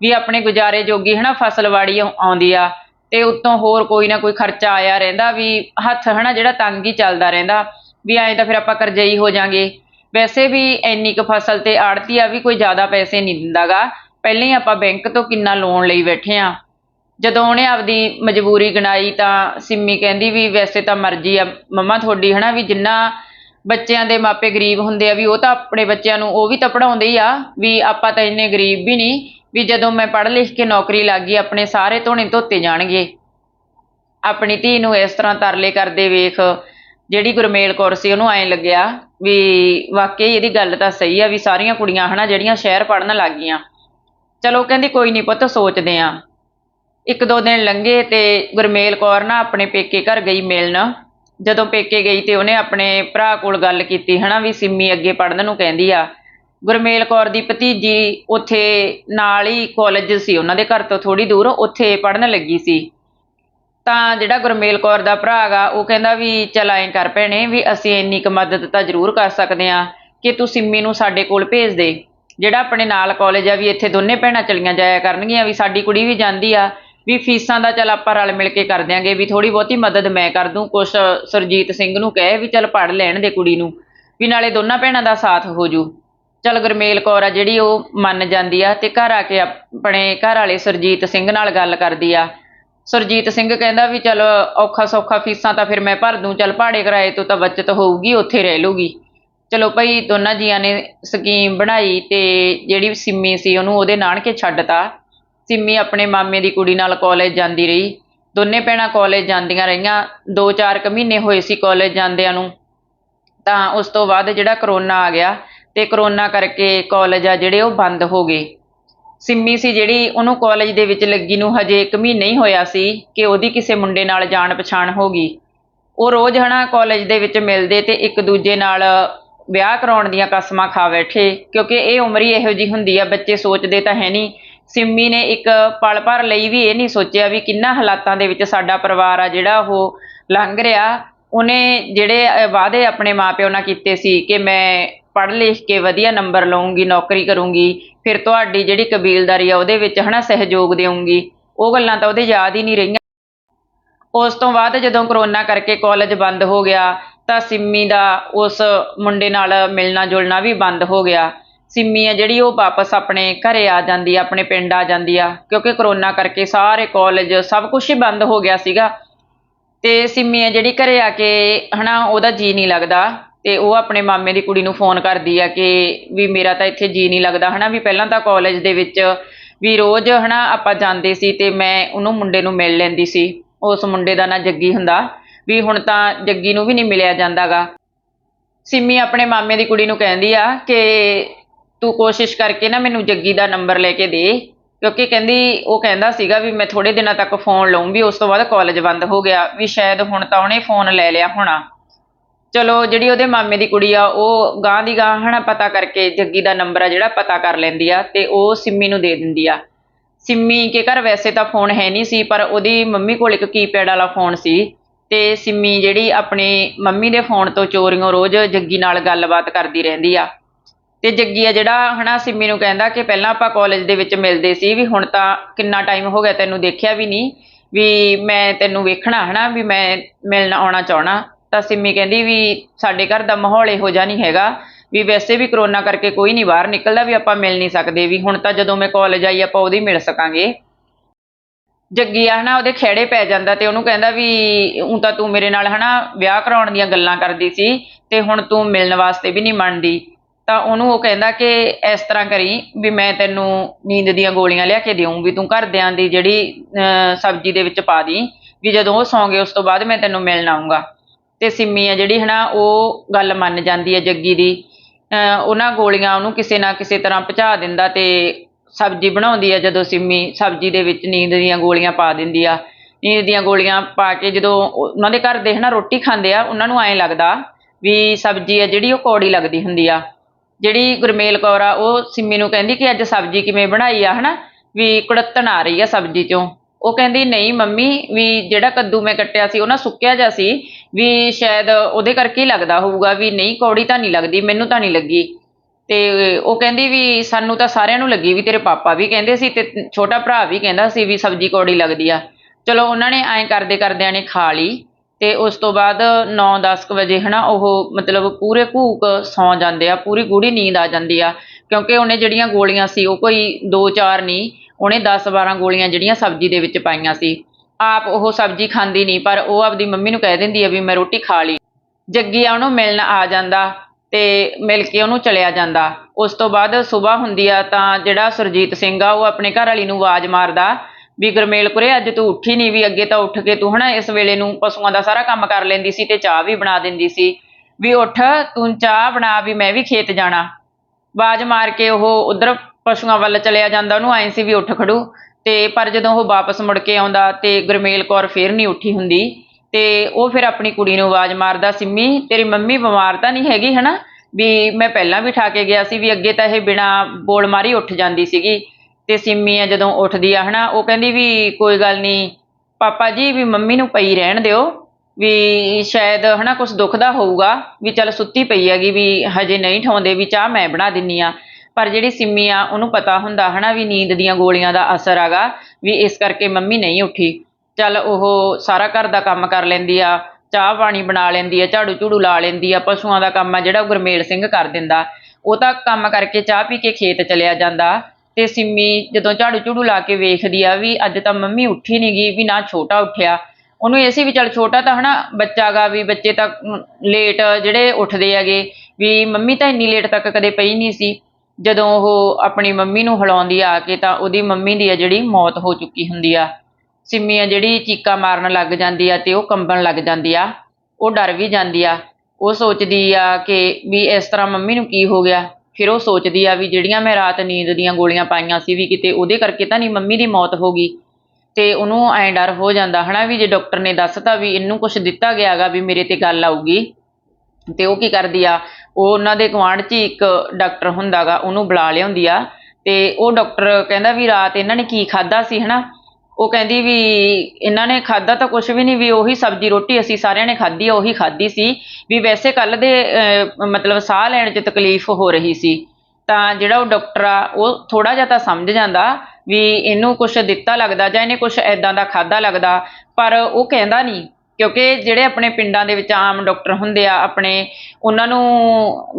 ਵੀ ਆਪਣੇ ਗੁਜ਼ਾਰੇ ਜੋਗੀ ਹਨਾ ਫਸਲਵਾੜੀ ਆਉ- ਆਉਂਦੀ ਆ ਤੇ ਉੱਤੋਂ ਹੋਰ ਕੋਈ ਨਾ ਕੋਈ ਖਰਚਾ ਆਇਆ ਰਹਿੰਦਾ ਵੀ ਹੱਥ ਹਨਾ ਜਿਹੜਾ ਤੰਗ ਹੀ ਚੱਲਦਾ ਰਹਿੰਦਾ ਵੀ ਐਂ ਤਾਂ ਫਿਰ ਆਪਾਂ ਕਰਜ਼ਈ ਹੋ ਜਾਾਂਗੇ। ਵੈਸੇ ਵੀ ਇੰਨੀ ਕੁ ਫਸਲ ਤੇ ਆੜਤੀ ਆ ਵੀ ਕੋਈ ਜ਼ਿਆਦਾ ਪੈਸੇ ਨਹੀਂ ਦਿੰਦਾਗਾ। ਪਹਿਲਾਂ ਹੀ ਆਪਾਂ ਬੈਂਕ ਤੋਂ ਕਿੰਨਾ ਲੋਨ ਲਈ ਬੈਠੇ ਆ। ਜਦੋਂ ਉਹਨੇ ਆਪਦੀ ਮਜਬੂਰੀ ਗਣਾਈ ਤਾਂ ਸਿੰਮੀ ਕਹਿੰਦੀ ਵੀ ਵੈਸੇ ਤਾਂ ਮਰਜ਼ੀ ਆ, ਮੰਮਾ ਤੁਹਾਡੀ ਹਨਾ ਵੀ ਜਿੰਨਾ ਬੱਚਿਆਂ ਦੇ ਮਾਪੇ ਗਰੀਬ ਹੁੰਦੇ ਆ ਵੀ ਉਹ ਤਾਂ ਆਪਣੇ ਬੱਚਿਆਂ ਨੂੰ ਉਹ ਵੀ ਤਾਂ ਪੜਾਉਂਦੇ ਹੀ ਆ, ਵੀ ਆਪਾਂ ਤਾਂ ਇੰਨੇ ਗਰੀਬ ਵੀ ਨਹੀਂ, ਵੀ ਜਦੋਂ ਮੈਂ ਪੜ੍ਹ ਲਿਖ ਕੇ ਨੌਕਰੀ ਲੱਗ ਗਈ, ਆਪਣੇ ਸਾਰੇ ਧੋਣੇ ਧੋਤੇ ਜਾਣਗੇ। ਆਪਣੀ ਧੀ ਨੂੰ ਇਸ ਤਰ੍ਹਾਂ ਤਰਲੇ ਕਰਦੇ ਵੇਖ, ਜਿਹੜੀ ਗੁਰਮੇਲ ਕੌਰ ਸੀ ਉਹਨੂੰ ਐਂ ਲੱਗਿਆ ਵੀ ਵਾਕਈ ਇਹਦੀ ਗੱਲ ਤਾਂ ਸਹੀ ਆ ਵੀ ਸਾਰੀਆਂ ਕੁੜੀਆਂ ਹਨਾ ਜਿਹੜੀਆਂ ਸ਼ਹਿਰ ਪੜ੍ਹਨ ਲੱਗ ਗਈਆਂ। ਚਲੋ ਕਹਿੰਦੀ ਕੋਈ ਨਹੀਂ ਪੁੱਤ ਸੋਚਦੇ ਆ। ਇੱਕ ਦੋ ਦਿਨ ਲੰਘੇ ਤੇ ਗੁਰਮੇਲ ਕੌਰ ਨਾ ਆਪਣੇ ਪੇਕੇ ਘਰ ਗਈ ਮਿਲਣ। ਜਦੋਂ ਪੇਕੇ ਗਈ ਤੇ ਉਹਨੇ ਆਪਣੇ ਭਰਾ ਕੋਲ ਗੱਲ ਕੀਤੀ, ਹਨਾ ਵੀ ਸਿੰਮੀ ਅੱਗੇ ਪੜ੍ਹਨ ਨੂੰ ਕਹਿੰਦੀ ਆ। ਗੁਰਮੇਲ ਕੌਰ ਦੀ ਭਤੀਜੀ ਉੱਥੇ ਨਾਲ ਹੀ ਕਾਲਜ ਸੀ, ਉਹਨਾਂ ਦੇ ਘਰ ਤੋਂ ਥੋੜੀ ਦੂਰ ਉੱਥੇ ਪੜ੍ਹਨ ਲੱਗੀ ਸੀ। ਤਾਂ ਜਿਹੜਾ ਗੁਰਮੇਲ ਕੌਰ ਦਾ ਭਰਾ ਹੈਗਾ ਉਹ ਕਹਿੰਦਾ ਵੀ ਚਲ ਐਂ ਕਰ ਭੈਣੇ, ਵੀ ਅਸੀਂ ਇੰਨੀ ਕੁ ਮਦਦ ਤਾਂ ਜ਼ਰੂਰ ਕਰ ਸਕਦੇ ਆ ਕਿ ਤੂੰ ਸਿੰਮੀ ਨੂੰ ਸਾਡੇ ਕੋਲ ਭੇਜ ਦੇ। ਜਿਹੜਾ ਆਪਣੇ ਨਾਲ ਕਾਲਜ ਆ, ਵੀ ਇੱਥੇ ਦੋਨੇ ਭੈਣਾਂ ਚਲੀਆਂ ਜਾਇਆ ਕਰਨਗੀਆਂ, ਵੀ ਸਾਡੀ ਕੁੜੀ ਵੀ ਜਾਂਦੀ ਆ ਵੀ ਫੀਸਾਂ ਦਾ ਚੱਲ ਆਪਾਂ ਰਲ ਮਿਲ ਕੇ ਕਰ ਦਿਆਂਗੇ, ਵੀ ਥੋੜੀ ਬਹੁਤੀ ਮਦਦ ਮੈਂ ਕਰ ਦੂੰ। ਕੁਛ ਸੁਰਜੀਤ ਸਿੰਘ ਨੂੰ ਕਹੇ ਵੀ ਚੱਲ ਪੜ ਲੈਣ ਦੇ ਕੁੜੀ ਨੂੰ, ਵੀ ਨਾਲੇ ਦੋਨਾਂ ਭੈਣਾਂ ਦਾ ਸਾਥ ਹੋ ਜੂ। ਚੱਲ ਗੁਰਮੇਲ ਕੌਰ ਆ ਜਿਹੜੀ ਉਹ ਮੰਨ ਜਾਂਦੀ ਆ ਤੇ ਘਰ ਆ ਕੇ ਆਪਣੇ ਘਰ ਵਾਲੇ ਸੁਰਜੀਤ ਸਿੰਘ ਨਾਲ ਗੱਲ ਕਰਦੀ ਆ। ਸੁਰਜੀਤ ਸਿੰਘ ਕਹਿੰਦਾ ਵੀ ਚਲ ਔਖਾ ਸੌਖਾ ਫੀਸਾਂ ਤਾਂ ਫਿਰ ਮੈਂ ਭਰ ਦੂੰ, ਚੱਲ ਪਹਾੜੇ ਕਿਰਾਏ ਤੋਂ ਤਾਂ ਬਚਤ ਹੋਊਗੀ, ਉੱਥੇ ਰਹਿ ਲੂਗੀ। ਚਲੋ ਭਾਈ ਦੋਨਾਂ ਜੀਆਂ ਨੇ ਸਕੀਮ ਬਣਾਈ ਤੇ ਜਿਹੜੀ ਸਿੰਮੀ ਸੀ ਉਹਨੂੰ ਉਹਦੇ ਨਾਨਕੇ ਛੱਡਤਾ। ਸਿੰਮੀ ਆਪਣੇ ਮਾਮੇ ਦੀ ਕੁੜੀ ਨਾਲ ਕਾਲਜ ਜਾਂਦੀ ਰਹੀ। ਦੋਨੇ ਭੈਣਾਂ ਕਾਲਜ ਜਾਂਦੀਆਂ ਰਹੀਆਂ। 2-4 ਕੁ ਮਹੀਨੇ ਹੋਏ ਸੀ ਕਾਲਜ ਜਾਂਦਿਆਂ ਨੂੰ। ਤਾਂ ਉਸ ਤੋਂ ਬਾਅਦ ਜਿਹੜਾ ਕਰੋਨਾ ਆ ਗਿਆ ਤੇ ਕਰੋਨਾ ਕਰਕੇ ਕਾਲਜ ਆ ਜਿਹੜੇ ਉਹ ਬੰਦ ਹੋ ਗਏ। ਸਿੰਮੀ ਸੀ ਜਿਹੜੀ ਉਹਨੂੰ ਕਾਲਜ ਦੇ ਵਿੱਚ ਲੱਗੀ ਨੂੰ ਹਜੇ 1 ਮਹੀਨਾ ਹੀ ਹੋਇਆ ਸੀ ਕਿ ਉਹਦੀ ਕਿਸੇ ਮੁੰਡੇ ਨਾਲ ਜਾਣ ਪਛਾਣ ਹੋ ਗਈ। ਉਹ ਰੋਜ਼ ਹਨਾ ਕਾਲਜ ਦੇ ਵਿੱਚ ਮਿਲਦੇ ਤੇ ਇੱਕ ਦੂਜੇ ਨਾਲ ਵਿਆਹ ਕਰਾਉਣ ਦੀਆਂ ਕਸਮਾਂ ਖਾ ਬੈਠੇ। ਕਿਉਂਕਿ ਇਹ ਉਮਰ ਹੀ ਇਹੋ ਜੀ ਹੁੰਦੀ ਆ, ਬੱਚੇ ਸੋਚਦੇ ਤਾਂ ਹੈ ਨਹੀਂ ਸਿੰਮੀ ਨੇ ਇੱਕ ਪਲ ਭਰ ਲਈ ਵੀ ਇਹ ਨਹੀਂ ਸੋਚਿਆ ਵੀ ਕਿੰਨਾ ਹਾਲਾਤਾਂ ਦੇ ਵਿੱਚ ਸਾਡਾ ਪਰਿਵਾਰ ਆ ਜਿਹੜਾ ਉਹ ਲੰਘ ਰਿਹਾ। ਉਹਨੇ ਜਿਹੜੇ ਵਾਅਦੇ ਆਪਣੇ ਮਾਪਿਓ ਨਾਲ ਕੀਤੇ ਸੀ ਕਿ ਮੈਂ ਪੜ੍ਹ ਲਿਖ ਕੇ ਵਧੀਆ ਨੰਬਰ ਲਵਾਂਗੀ ਨੌਕਰੀ ਕਰੂੰਗੀ, ਫਿਰ ਤੁਹਾਡੀ ਜਿਹੜੀ ਕਬੀਲਦਾਰੀ ਆ ਉਹਦੇ ਵਿੱਚ ਹਨਾ ਸਹਿਯੋਗ ਦੇਵਾਂਗੀ ਉਹ ਗੱਲਾਂ ਤਾਂ ਉਹਦੇ ਯਾਦ ਹੀ ਨਹੀਂ ਰਹੀਆਂ। ਉਸ ਤੋਂ ਬਾਅਦ ਜਦੋਂ ਕਰੋਨਾ ਕਰਕੇ ਕਾਲਜ ਬੰਦ ਹੋ ਗਿਆ ਤਾਂ ਸਿੰਮੀ ਦਾ ਉਸ ਮੁੰਡੇ ਨਾਲ ਮਿਲਣਾ ਜੁਲਣਾ ਵੀ ਬੰਦ ਹੋ ਗਿਆ। ਸਿੰਮੀ ਆ ਜਿਹੜੀ ਉਹ ਵਾਪਸ ਆਪਣੇ ਘਰੇ ਆ ਜਾਂਦੀ ਆ, ਆਪਣੇ ਪਿੰਡ ਆ ਜਾਂਦੀ ਆ, ਕਿਉਂਕਿ ਕਰੋਨਾ ਕਰਕੇ ਸਾਰੇ ਕਾਲਜ ਸਭ ਕੁਝ ਹੀ ਬੰਦ ਹੋ ਗਿਆ ਸੀਗਾ। ਤੇ ਸਿੰਮੀ ਆ ਜਿਹੜੀ ਘਰੇ ਆ ਕੇ ਹਨਾ, ਉਹਦਾ ਜੀ ਨਹੀਂ ਲੱਗਦਾ ਤੇ ਉਹ ਆਪਣੇ ਮਾਮੇ ਦੀ ਕੁੜੀ ਨੂੰ ਫੋਨ ਕਰਦੀ ਆ ਕਿ ਵੀ ਮੇਰਾ ਤਾਂ ਇੱਥੇ ਜੀ ਨਹੀਂ ਲੱਗਦਾ ਹਨਾ, ਵੀ ਪਹਿਲਾਂ ਤਾਂ ਕਾਲਜ ਦੇ ਵਿੱਚ ਵੀ ਰੋਜ਼ ਹਨਾ ਆਪਾਂ ਜਾਂਦੇ ਸੀ ਤੇ ਮੈਂ ਉਹਨੂੰ ਮੁੰਡੇ ਨੂੰ ਮਿਲ ਲੈਂਦੀ ਸੀ। ਉਸ ਮੁੰਡੇ ਦਾ ਨਾਂ ਜੱਗੀ ਹੁੰਦਾ, ਵੀ ਹੁਣ ਤਾਂ ਜੱਗੀ ਨੂੰ ਵੀ ਨਹੀਂ ਮਿਲਿਆ ਜਾਂਦਾਗਾ। ਸਿੰਮੀ ਆਪਣੇ ਮਾਮੇ ਦੀ ਕੁੜੀ ਨੂੰ ਕਹਿੰਦੀ ਆ ਕਿ ਤੂੰ ਕੋਸ਼ਿਸ਼ ਕਰਕੇ ਨਾ ਮੈਨੂੰ ਜੱਗੀ ਦਾ ਨੰਬਰ ਲੈ ਕੇ ਦੇ। ਕਿਉਂਕਿ ਕਹਿੰਦੀ, ਉਹ ਕਹਿੰਦਾ ਸੀਗਾ ਵੀ ਮੈਂ ਥੋੜੇ ਦਿਨਾਂ ਤੱਕ ਫੋਨ ਲਊਂਗੀ, ਉਸ ਤੋਂ ਬਾਅਦ ਕਾਲਜ ਬੰਦ ਹੋ ਗਿਆ। ਵੀ ਸ਼ਾਇਦ ਹੁਣ ਤਾਂ ਉਹਨੇ ਫੋਨ ਲੈ ਲਿਆ ਹੋਣਾ। ਚਲੋ, ਜਿਹੜੀ ਉਹਦੇ ਮਾਮੇ ਦੀ ਕੁੜੀ ਆ, ਉਹ ਗਾਂ ਦੀ ਗਾਂ ਹਨਾ ਪਤਾ ਕਰਕੇ ਜੱਗੀ ਦਾ ਨੰਬਰ ਆ ਜਿਹੜਾ ਪਤਾ ਕਰ ਲੈਂਦੀ ਆ ਤੇ ਉਹ ਸਿੰਮੀ ਨੂੰ ਦੇ ਦਿੰਦੀ ਆ। ਸਿੰਮੀ ਕੇ ਘਰ ਵੈਸੇ ਤਾਂ ਫੋਨ ਹੈ ਨਹੀਂ ਸੀ, ਪਰ ਉਹਦੀ ਮੰਮੀ ਕੋਲ ਇੱਕ ਕੀਪੈਡ ਵਾਲਾ ਫੋਨ ਸੀ ਤੇ ਸਿੰਮੀ ਜਿਹੜੀ ਆਪਣੇ ਮੰਮੀ ਦੇ ਫੋਨ ਤੋਂ ਚੋਰੀਆਂ ਰੋਜ਼ ਜੱਗੀ ਨਾਲ ਗੱਲਬਾਤ ਕਰਦੀ ਰਹਿੰਦੀ ਆ। ਤੇ ਜੱਗੀ ਆ ਜਿਹੜਾ, ਹਨਾ, ਸਿੰਮੀ ਨੂੰ ਕਹਿੰਦਾ ਕਿ ਪਹਿਲਾਂ ਆਪਾਂ ਕਾਲਜ ਦੇ ਵਿੱਚ ਮਿਲਦੇ ਸੀ ਵੀ ਹੁਣ ਤਾਂ ਕਿੰਨਾ ਟਾਈਮ ਹੋ ਗਿਆ ਤੈਨੂੰ ਦੇਖਿਆ ਵੀ ਨਹੀਂ, ਵੀ ਮੈਂ ਤੈਨੂੰ ਵੇਖਣਾ, ਹਨਾ, ਵੀ ਮੈਂ ਮਿਲਣ ਆਉਣਾ ਚਾਹਣਾ ਤਾਂ ਸਿੰਮੀ ਕਹਿੰਦੀ ਵੀ ਸਾਡੇ ਘਰ ਦਾ ਮਾਹੌਲ ਇਹੋ ਜਿਹਾ ਨਹੀਂ ਹੈਗਾ, ਵੀ ਵੈਸੇ ਵੀ ਕਰੋਨਾ ਕਰਕੇ ਕੋਈ ਨਹੀਂ ਬਾਹਰ ਨਿਕਲਦਾ ਵੀ ਆਪਾਂ ਮਿਲ ਨਹੀਂ ਸਕਦੇ, ਵੀ ਹੁਣ ਤਾਂ ਜਦੋਂ ਮੈਂ ਕਾਲਜ ਆਈ ਆਪਾਂ ਉਹਦੀ ਮਿਲ ਸਕਾਂਗੇ। ਜੱਗੀ ਆ, ਹਨਾ, ਉਹਦੇ ਖੇੜੇ ਪੈ ਜਾਂਦਾ ਤੇ ਉਹਨੂੰ ਕਹਿੰਦਾ ਵੀ ਉਂ ਤਾਂ ਤੂੰ ਮੇਰੇ ਨਾਲ, ਹਨਾ, ਵਿਆਹ ਕਰਾਉਣ ਦੀਆਂ ਗੱਲਾਂ ਕਰਦੀ ਸੀ ਤੇ ਹੁਣ ਤੂੰ ਮਿਲਣ ਵਾਸਤੇ ਵੀ ਨਹੀਂ ਮੰਨਦੀ। ਤਾਂ ਉਹਨੂੰ ਉਹ ਕਹਿੰਦਾ ਕਿ ਇਸ ਤਰ੍ਹਾਂ ਕਰੀ ਵੀ ਮੈਂ ਤੈਨੂੰ ਨੀਂਦ ਦੀਆਂ ਗੋਲੀਆਂ ਲਿਆ ਕੇ ਦੇਵਾਂ ਵੀ ਤੂੰ ਘਰਦਿਆਂ ਦੀ ਜਿਹੜੀ ਅਹ, ਸਬਜ਼ੀ ਦੇ ਵਿੱਚ ਪਾ ਦੀ ਵੀ ਜਦੋਂ ਉਹ ਸੌਂਗੇ ਉਸ ਤੋਂ ਬਾਅਦ ਮੈਂ ਤੈਨੂੰ ਮਿਲਣ ਆਉਂਗਾ ਤੇ ਸਿੰਮੀ ਆ ਜਿਹੜੀ ਹਨਾ ਉਹ ਗੱਲ ਮੰਨ ਜਾਂਦੀ ਹੈ ਜੱਗੀ ਦੀ। ਅਹ, ਉਹਨਾਂ ਗੋਲੀਆਂ ਉਹਨੂੰ ਕਿਸੇ ਨਾ ਕਿਸੇ ਤਰ੍ਹਾਂ ਪਹੁੰਚਾ ਦਿੰਦਾ ਤੇ ਸਬਜ਼ੀ ਬਣਾਉਂਦੀ ਆ ਜਦੋਂ ਸਿੰਮੀ ਸਬਜ਼ੀ ਦੇ ਵਿੱਚ ਨੀਂਦ ਦੀਆਂ ਗੋਲੀਆਂ ਪਾ ਦਿੰਦੀ ਆ। ਨੀਂਦ ਦੀਆਂ ਗੋਲੀਆਂ ਪਾ ਕੇ ਜਦੋਂ ਉਹਨਾਂ ਦੇ ਘਰ ਦੇ ਹਨਾ ਰੋਟੀ ਖਾਂਦੇ ਆ ਉਹਨਾਂ ਨੂੰ ਐਂ ਲੱਗਦਾ ਵੀ ਸਬਜ਼ੀ ਆ ਜਿਹੜੀ ਉਹ ਕੌੜੀ ਲੱਗਦੀ ਹੁੰਦੀ ਆ। ਜਿਹੜੀ ਗੁਰਮੇਲ ਕੌਰ ਆ, ਉਹ ਸਿੰਮੀ ਨੂੰ ਕਹਿੰਦੀ ਕਿ ਅੱਜ ਸਬਜ਼ੀ ਕਿਵੇਂ ਬਣਾਈ ਆ, ਹਨਾ? ਵੀ ਕੁੜੱਤਣ ਆ ਰਹੀ ਆ ਸਬਜ਼ੀ ਚੋਂ। ਉਹ ਕਹਿੰਦੀ, ਨਹੀਂ ਮੰਮੀ, ਵੀ ਜਿਹੜਾ ਕੱਦੂ ਮੈਂ ਕੱਟਿਆ ਸੀ, ਉਹ ਨਾ ਸੁੱਕਿਆ ਜਾ ਸੀ, ਵੀ ਸ਼ਾਇਦ ਉਹਦੇ ਕਰਕੇ ਹੀ ਲੱਗਦਾ ਹੋਊਗਾ, ਵੀ ਨਹੀਂ, ਕੌੜੀ ਤਾਂ ਨਹੀਂ ਲੱਗਦੀ, ਮੈਨੂੰ ਤਾਂ ਨਹੀਂ ਲੱਗੀ। ਤੇ ਉਹ ਕਹਿੰਦੀ ਵੀ, ਸਾਨੂੰ ਤਾਂ ਸਾਰਿਆਂ ਨੂੰ ਲੱਗੀ, ਵੀ ਤੇਰੇ ਪਾਪਾ ਵੀ ਕਹਿੰਦੇ ਸੀ ਤੇ ਛੋਟਾ ਭਰਾ ਵੀ ਕਹਿੰਦਾ ਸੀ ਵੀ ਸਬਜ਼ੀ ਕੌੜੀ ਲੱਗਦੀ ਆ। ਚਲੋ, ਉਹਨਾਂ ਨੇ ਐਂ ਕਰਦੇ ਕਰਦਿਆਂ ਨੇ ਖਾ ਲਈ। ਤੇ ਉਸ ਤੋਂ ਬਾਅਦ 9-10 ਵਜੇ ਹਨਾ, ਉਹ ਮਤਲਬ ਪੂਰੇ ਘੂਕ ਸੌਂ ਜਾਂਦੇ ਆ, ਪੂਰੀ ਗੂੜੀ ਨੀਂਦ ਆ ਜਾਂਦੀ ਆ, ਕਿਉਂਕਿ ਉਹਨੇ ਜਿਹੜੀਆਂ ਗੋਲੀਆਂ ਸੀ, ਉਹ ਕੋਈ 2-4 ਨਹੀਂ, ਉਹਨੇ 10-12 ਗੋਲੀਆਂ ਜਿਹੜੀਆਂ ਸਬਜ਼ੀ ਦੇ ਵਿੱਚ ਪਾਈਆਂ ਸੀ। ਆਪ ਉਹ ਸਬਜ਼ੀ ਖਾਂਦੀ ਨਹੀਂ, ਪਰ ਉਹ ਆਪਦੀ ਮੰਮੀ ਨੂੰ ਕਹਿ ਦਿੰਦੀ ਆ ਵੀ ਮੈਂ ਰੋਟੀ ਖਾ ਲਈ। ਜੱਗੀ ਆ, ਉਹਨੂੰ ਮਿਲਣ ਆ ਜਾਂਦਾ ਤੇ ਮਿਲ ਕੇ ਉਹਨੂੰ ਚਲਿਆ ਜਾਂਦਾ। ਉਸ ਤੋਂ ਬਾਅਦ ਸਵੇਰ ਹੁੰਦੀ ਆ ਤਾਂ ਜਿਹੜਾ ਸੁਰਜੀਤ ਸਿੰਘ ਆ, ਉਹ ਆਪਣੇ ਘਰ ਵਾਲੀ ਨੂੰ ਆਵਾਜ਼ ਮਾਰਦਾ ਵੀ ਗੁਰਮੇਲ ਕੁਰੇ, ਅੱਜ ਤੂੰ ਉੱਠੀ ਨਹੀਂ ਵੀ ਅੱਗੇ ਤਾਂ ਉੱਠ ਕੇ ਤੂੰ ਹਨਾ ਇਸ ਵੇਲੇ ਨੂੰ ਪਸ਼ੂਆਂ ਦਾ ਸਾਰਾ ਕੰਮ ਕਰ ਲੈਂਦੀ ਸੀ ਤੇ ਚਾਹ ਵੀ ਬਣਾ ਦਿੰਦੀ ਸੀ। ਵੀ ਉੱਠ, ਤੂੰ ਚਾਹ ਬਣਾ, ਵੀ ਮੈਂ ਵੀ ਖੇਤ ਜਾਣਾ। ਆਵਾਜ਼ ਮਾਰ ਕੇ ਉਹ ਉਧਰ ਪਸ਼ੂਆਂ ਵੱਲ ਚਲਿਆ ਜਾਂਦਾ, ਉਹਨੂੰ ਐਂ ਸੀ ਵੀ ਉੱਠ ਖੜੂ। ਤੇ ਪਰ ਜਦੋਂ ਉਹ ਵਾਪਸ ਮੁੜ ਕੇ ਆਉਂਦਾ ਤੇ ਗੁਰਮੇਲ ਕੌਰ ਫੇਰ ਨਹੀਂ ਉੱਠੀ ਹੁੰਦੀ। ਤੇ ਉਹ ਫਿਰ ਆਪਣੀ ਕੁੜੀ ਨੂੰ ਆਵਾਜ਼ ਮਾਰਦਾ, ਸਿੰਮੀ, ਤੇਰੀ ਮੰਮੀ ਬਿਮਾਰ ਤਾਂ ਨਹੀਂ ਹੈਗੀ ਹਨਾ? ਵੀ ਮੈਂ ਪਹਿਲਾਂ ਵੀ ਠਾ ਕੇ ਗਿਆ ਸੀ, ਵੀ ਅੱਗੇ ਤਾਂ ਇਹ ਬਿਨਾ ਬੋਲ ਮਾਰੀ ਉੱਠ ਜਾਂਦੀ ਸੀਗੀ। ਤੇ ਸਿੰਮੀ ਆ ਜਦੋਂ ਉੱਠਦੀ ਆ, ਹਨਾ, ਉਹ ਕਹਿੰਦੀ ਵੀ ਕੋਈ ਗੱਲ ਨਹੀਂ, ਪਾਪਾ ਜੀ ਵੀ ਮੰਮੀ ਨੂੰ ਪਈ ਰਹਿਣ ਦਿਓ, ਵੀ ਸ਼ਾਇਦ, ਹਨਾ ਕੁਝ ਦੁੱਖ ਦਾ ਹੋਊਗਾ, ਵੀ ਚੱਲ ਸੁੱਤੀ ਪਈ ਹੈਗੀ ਵੀ ਹਜੇ ਨਹੀਂ ਠਾਉਂਦੇ, ਵੀ ਚਾਹ ਮੈਂ ਬਣਾ ਦਿੰਨੀ ਆ। ਪਰ ਜਿਹੜੀ ਸਿੰਮੀ ਆ, ਉਹਨੂੰ ਪਤਾ ਹੁੰਦਾ, ਹਨਾ, ਵੀ ਨੀਂਦ ਦੀਆਂ ਗੋਲੀਆਂ ਦਾ ਅਸਰ ਹੈਗਾ, ਵੀ ਇਸ ਕਰਕੇ ਮੰਮੀ ਨਹੀਂ ਉੱਠੀ। ਚੱਲ ਉਹ ਸਾਰਾ ਘਰ ਦਾ ਕੰਮ ਕਰ ਲੈਂਦੀ ਆ, ਚਾਹ ਪਾਣੀ ਬਣਾ ਲੈਂਦੀ ਆ, ਝਾੜੂ ਝੂੜੂ ਲਾ ਲੈਂਦੀ ਆ, ਪਸ਼ੂਆਂ ਦਾ ਕੰਮ ਆ, ਜਿਹੜਾ ਉਹ ਗੁਰਮੇਲ ਸਿੰਘ ਕਰ ਦਿੰਦਾ। ਉਹ ਤਾਂ ਕੰਮ ਕਰਕੇ ਚਾਹ ਪੀ ਕੇ ਖੇਤ ਚਲਿਆ ਜਾਂਦਾ। ਤੇ ਸਿੰਮੀ ਜਦੋਂ ਝਾੜੂ ਝੂੜੂ ਲਾ ਕੇ ਵੇਖਦੀ ਆ ਵੀ ਅੱਜ ਤਾਂ ਮੰਮੀ ਉੱਠੀ ਨਹੀਂ ਗੀ ਵੀ ਨਾ ਛੋਟਾ ਉੱਠਿਆ। ਉਹਨੂੰ ਇਹ ਸੀ ਵੀ ਚੱਲ ਛੋਟਾ ਤਾਂ ਹਨਾ ਬੱਚਾ ਗਾ ਵੀ ਬੱਚੇ ਤਾਂ ਲੇਟ ਜਿਹੜੇ ਉੱਠਦੇ ਹੈਗੇ, ਵੀ ਮੰਮੀ ਤਾਂ ਇੰਨੀ ਲੇਟ ਤੱਕ ਕਦੇ ਪਈ ਨਹੀਂ ਸੀ। ਜਦੋਂ ਉਹ ਆਪਣੀ ਮੰਮੀ ਨੂੰ ਹਿਲਾਉਂਦੀ ਆ ਕੇ ਤਾਂ ਉਹਦੀ ਮੰਮੀ ਦੀ ਆ ਜਿਹੜੀ ਮੌਤ ਹੋ ਚੁੱਕੀ ਹੁੰਦੀ ਆ। ਸਿੰਮੀ ਆ ਜਿਹੜੀ ਚੀਕਾ ਮਾਰਨ ਲੱਗ ਜਾਂਦੀ ਆ ਤੇ ਉਹ ਕੰਬਣ ਲੱਗ ਜਾਂਦੀ ਆ। ਉਹ ਡਰ ਵੀ ਜਾਂਦੀ ਆ। ਉਹ ਸੋਚਦੀ ਆ ਕਿ ਵੀ ਇਸ ਤਰ੍ਹਾਂ ਮੰਮੀ ਨੂੰ ਕੀ ਹੋ ਗਿਆ? ਫਿਰ ਉਹ ਸੋਚਦੀ ਆ ਵੀ ਜਿਹੜੀਆਂ ਮੈਂ ਰਾਤ ਨੀਂਦ ਦੀਆਂ ਗੋਲੀਆਂ ਪਾਈਆਂ ਸੀ ਵੀ ਕਿਤੇ ਉਹਦੇ ਕਰਕੇ ਤਾਂ ਨਹੀਂ ਮੰਮੀ ਦੀ ਮੌਤ ਹੋ ਗਈ। ਤੇ ਉਹਨੂੰ ਐਂ ਡਰ ਹੋ ਜਾਂਦਾ ਹਨਾ ਵੀ ਜੇ ਡਾਕਟਰ ਨੇ ਦੱਸਤਾ ਵੀ ਇਹਨੂੰ ਕੁਝ ਦਿੱਤਾ ਗਿਆਗਾ ਵੀ ਮੇਰੇ ਤੇ ਗੱਲ ਆਊਗੀ। ਤੇ ਉਹ ਕੀ ਕਰਦੀ ਆ, ਉਹ ਉਹਨਾਂ ਦੇ ਗੁਆਂਢ 'ਚ ਹੀ ਇੱਕ ਡਾਕਟਰ ਹੁੰਦਾਗਾ, ਉਹਨੂੰ ਬੁਲਾ ਲਿਆਉਂਦੀ ਆ। ਤੇ ਉਹ ਡਾਕਟਰ ਕਹਿੰਦਾ ਵੀ ਰਾਤ ਇਹਨਾਂ ਨੇ ਕੀ ਖਾਦਾ ਸੀ ਹਨਾ? ਉਹ ਕਹਿੰਦੀ ਵੀ ਇਹਨਾਂ ਨੇ ਖਾਦਾ ਤਾਂ ਕੁਝ ਵੀ ਨਹੀਂ, ਵੀ ਉਹੀ ਸਬਜ਼ੀ, ਰੋਟੀ ਅਸੀਂ ਸਾਰਿਆਂ ਨੇ ਖਾਧੀ ਆ, ਉਹੀ ਖਾਧੀ ਸੀ। ਵੀ ਵੈਸੇ ਕੱਲ ਦੇ ਮਤਲਬ ਸਾਹ ਲੈਣ 'ਚ ਤਕਲੀਫ ਹੋ ਰਹੀ ਸੀ। ਤਾਂ ਜਿਹੜਾ ਉਹ ਡਾਕਟਰ ਆ, ਉਹ ਥੋੜਾ ਜਿਹਾ ਤਾਂ ਸਮਝ ਜਾਂਦਾ ਵੀ ਇਹਨੂੰ ਕੁਝ ਦਿੱਤਾ ਲੱਗਦਾ ਜਾਂ ਇਹਨੇ ਕੁਝ ਐਦਾਂ ਦਾ ਖਾਦਾ ਲੱਗਦਾ, ਪਰ ਉਹ ਕਹਿੰਦਾ ਨਹੀਂ। ਕਿਉਂਕਿ ਜਿਹੜੇ ਆਪਣੇ ਪਿੰਡਾਂ ਦੇ ਵਿੱਚ ਆਮ ਡਾਕਟਰ ਹੁੰਦੇ ਆ, ਆਪਣੇ ਉਹਨਾਂ ਨੂੰ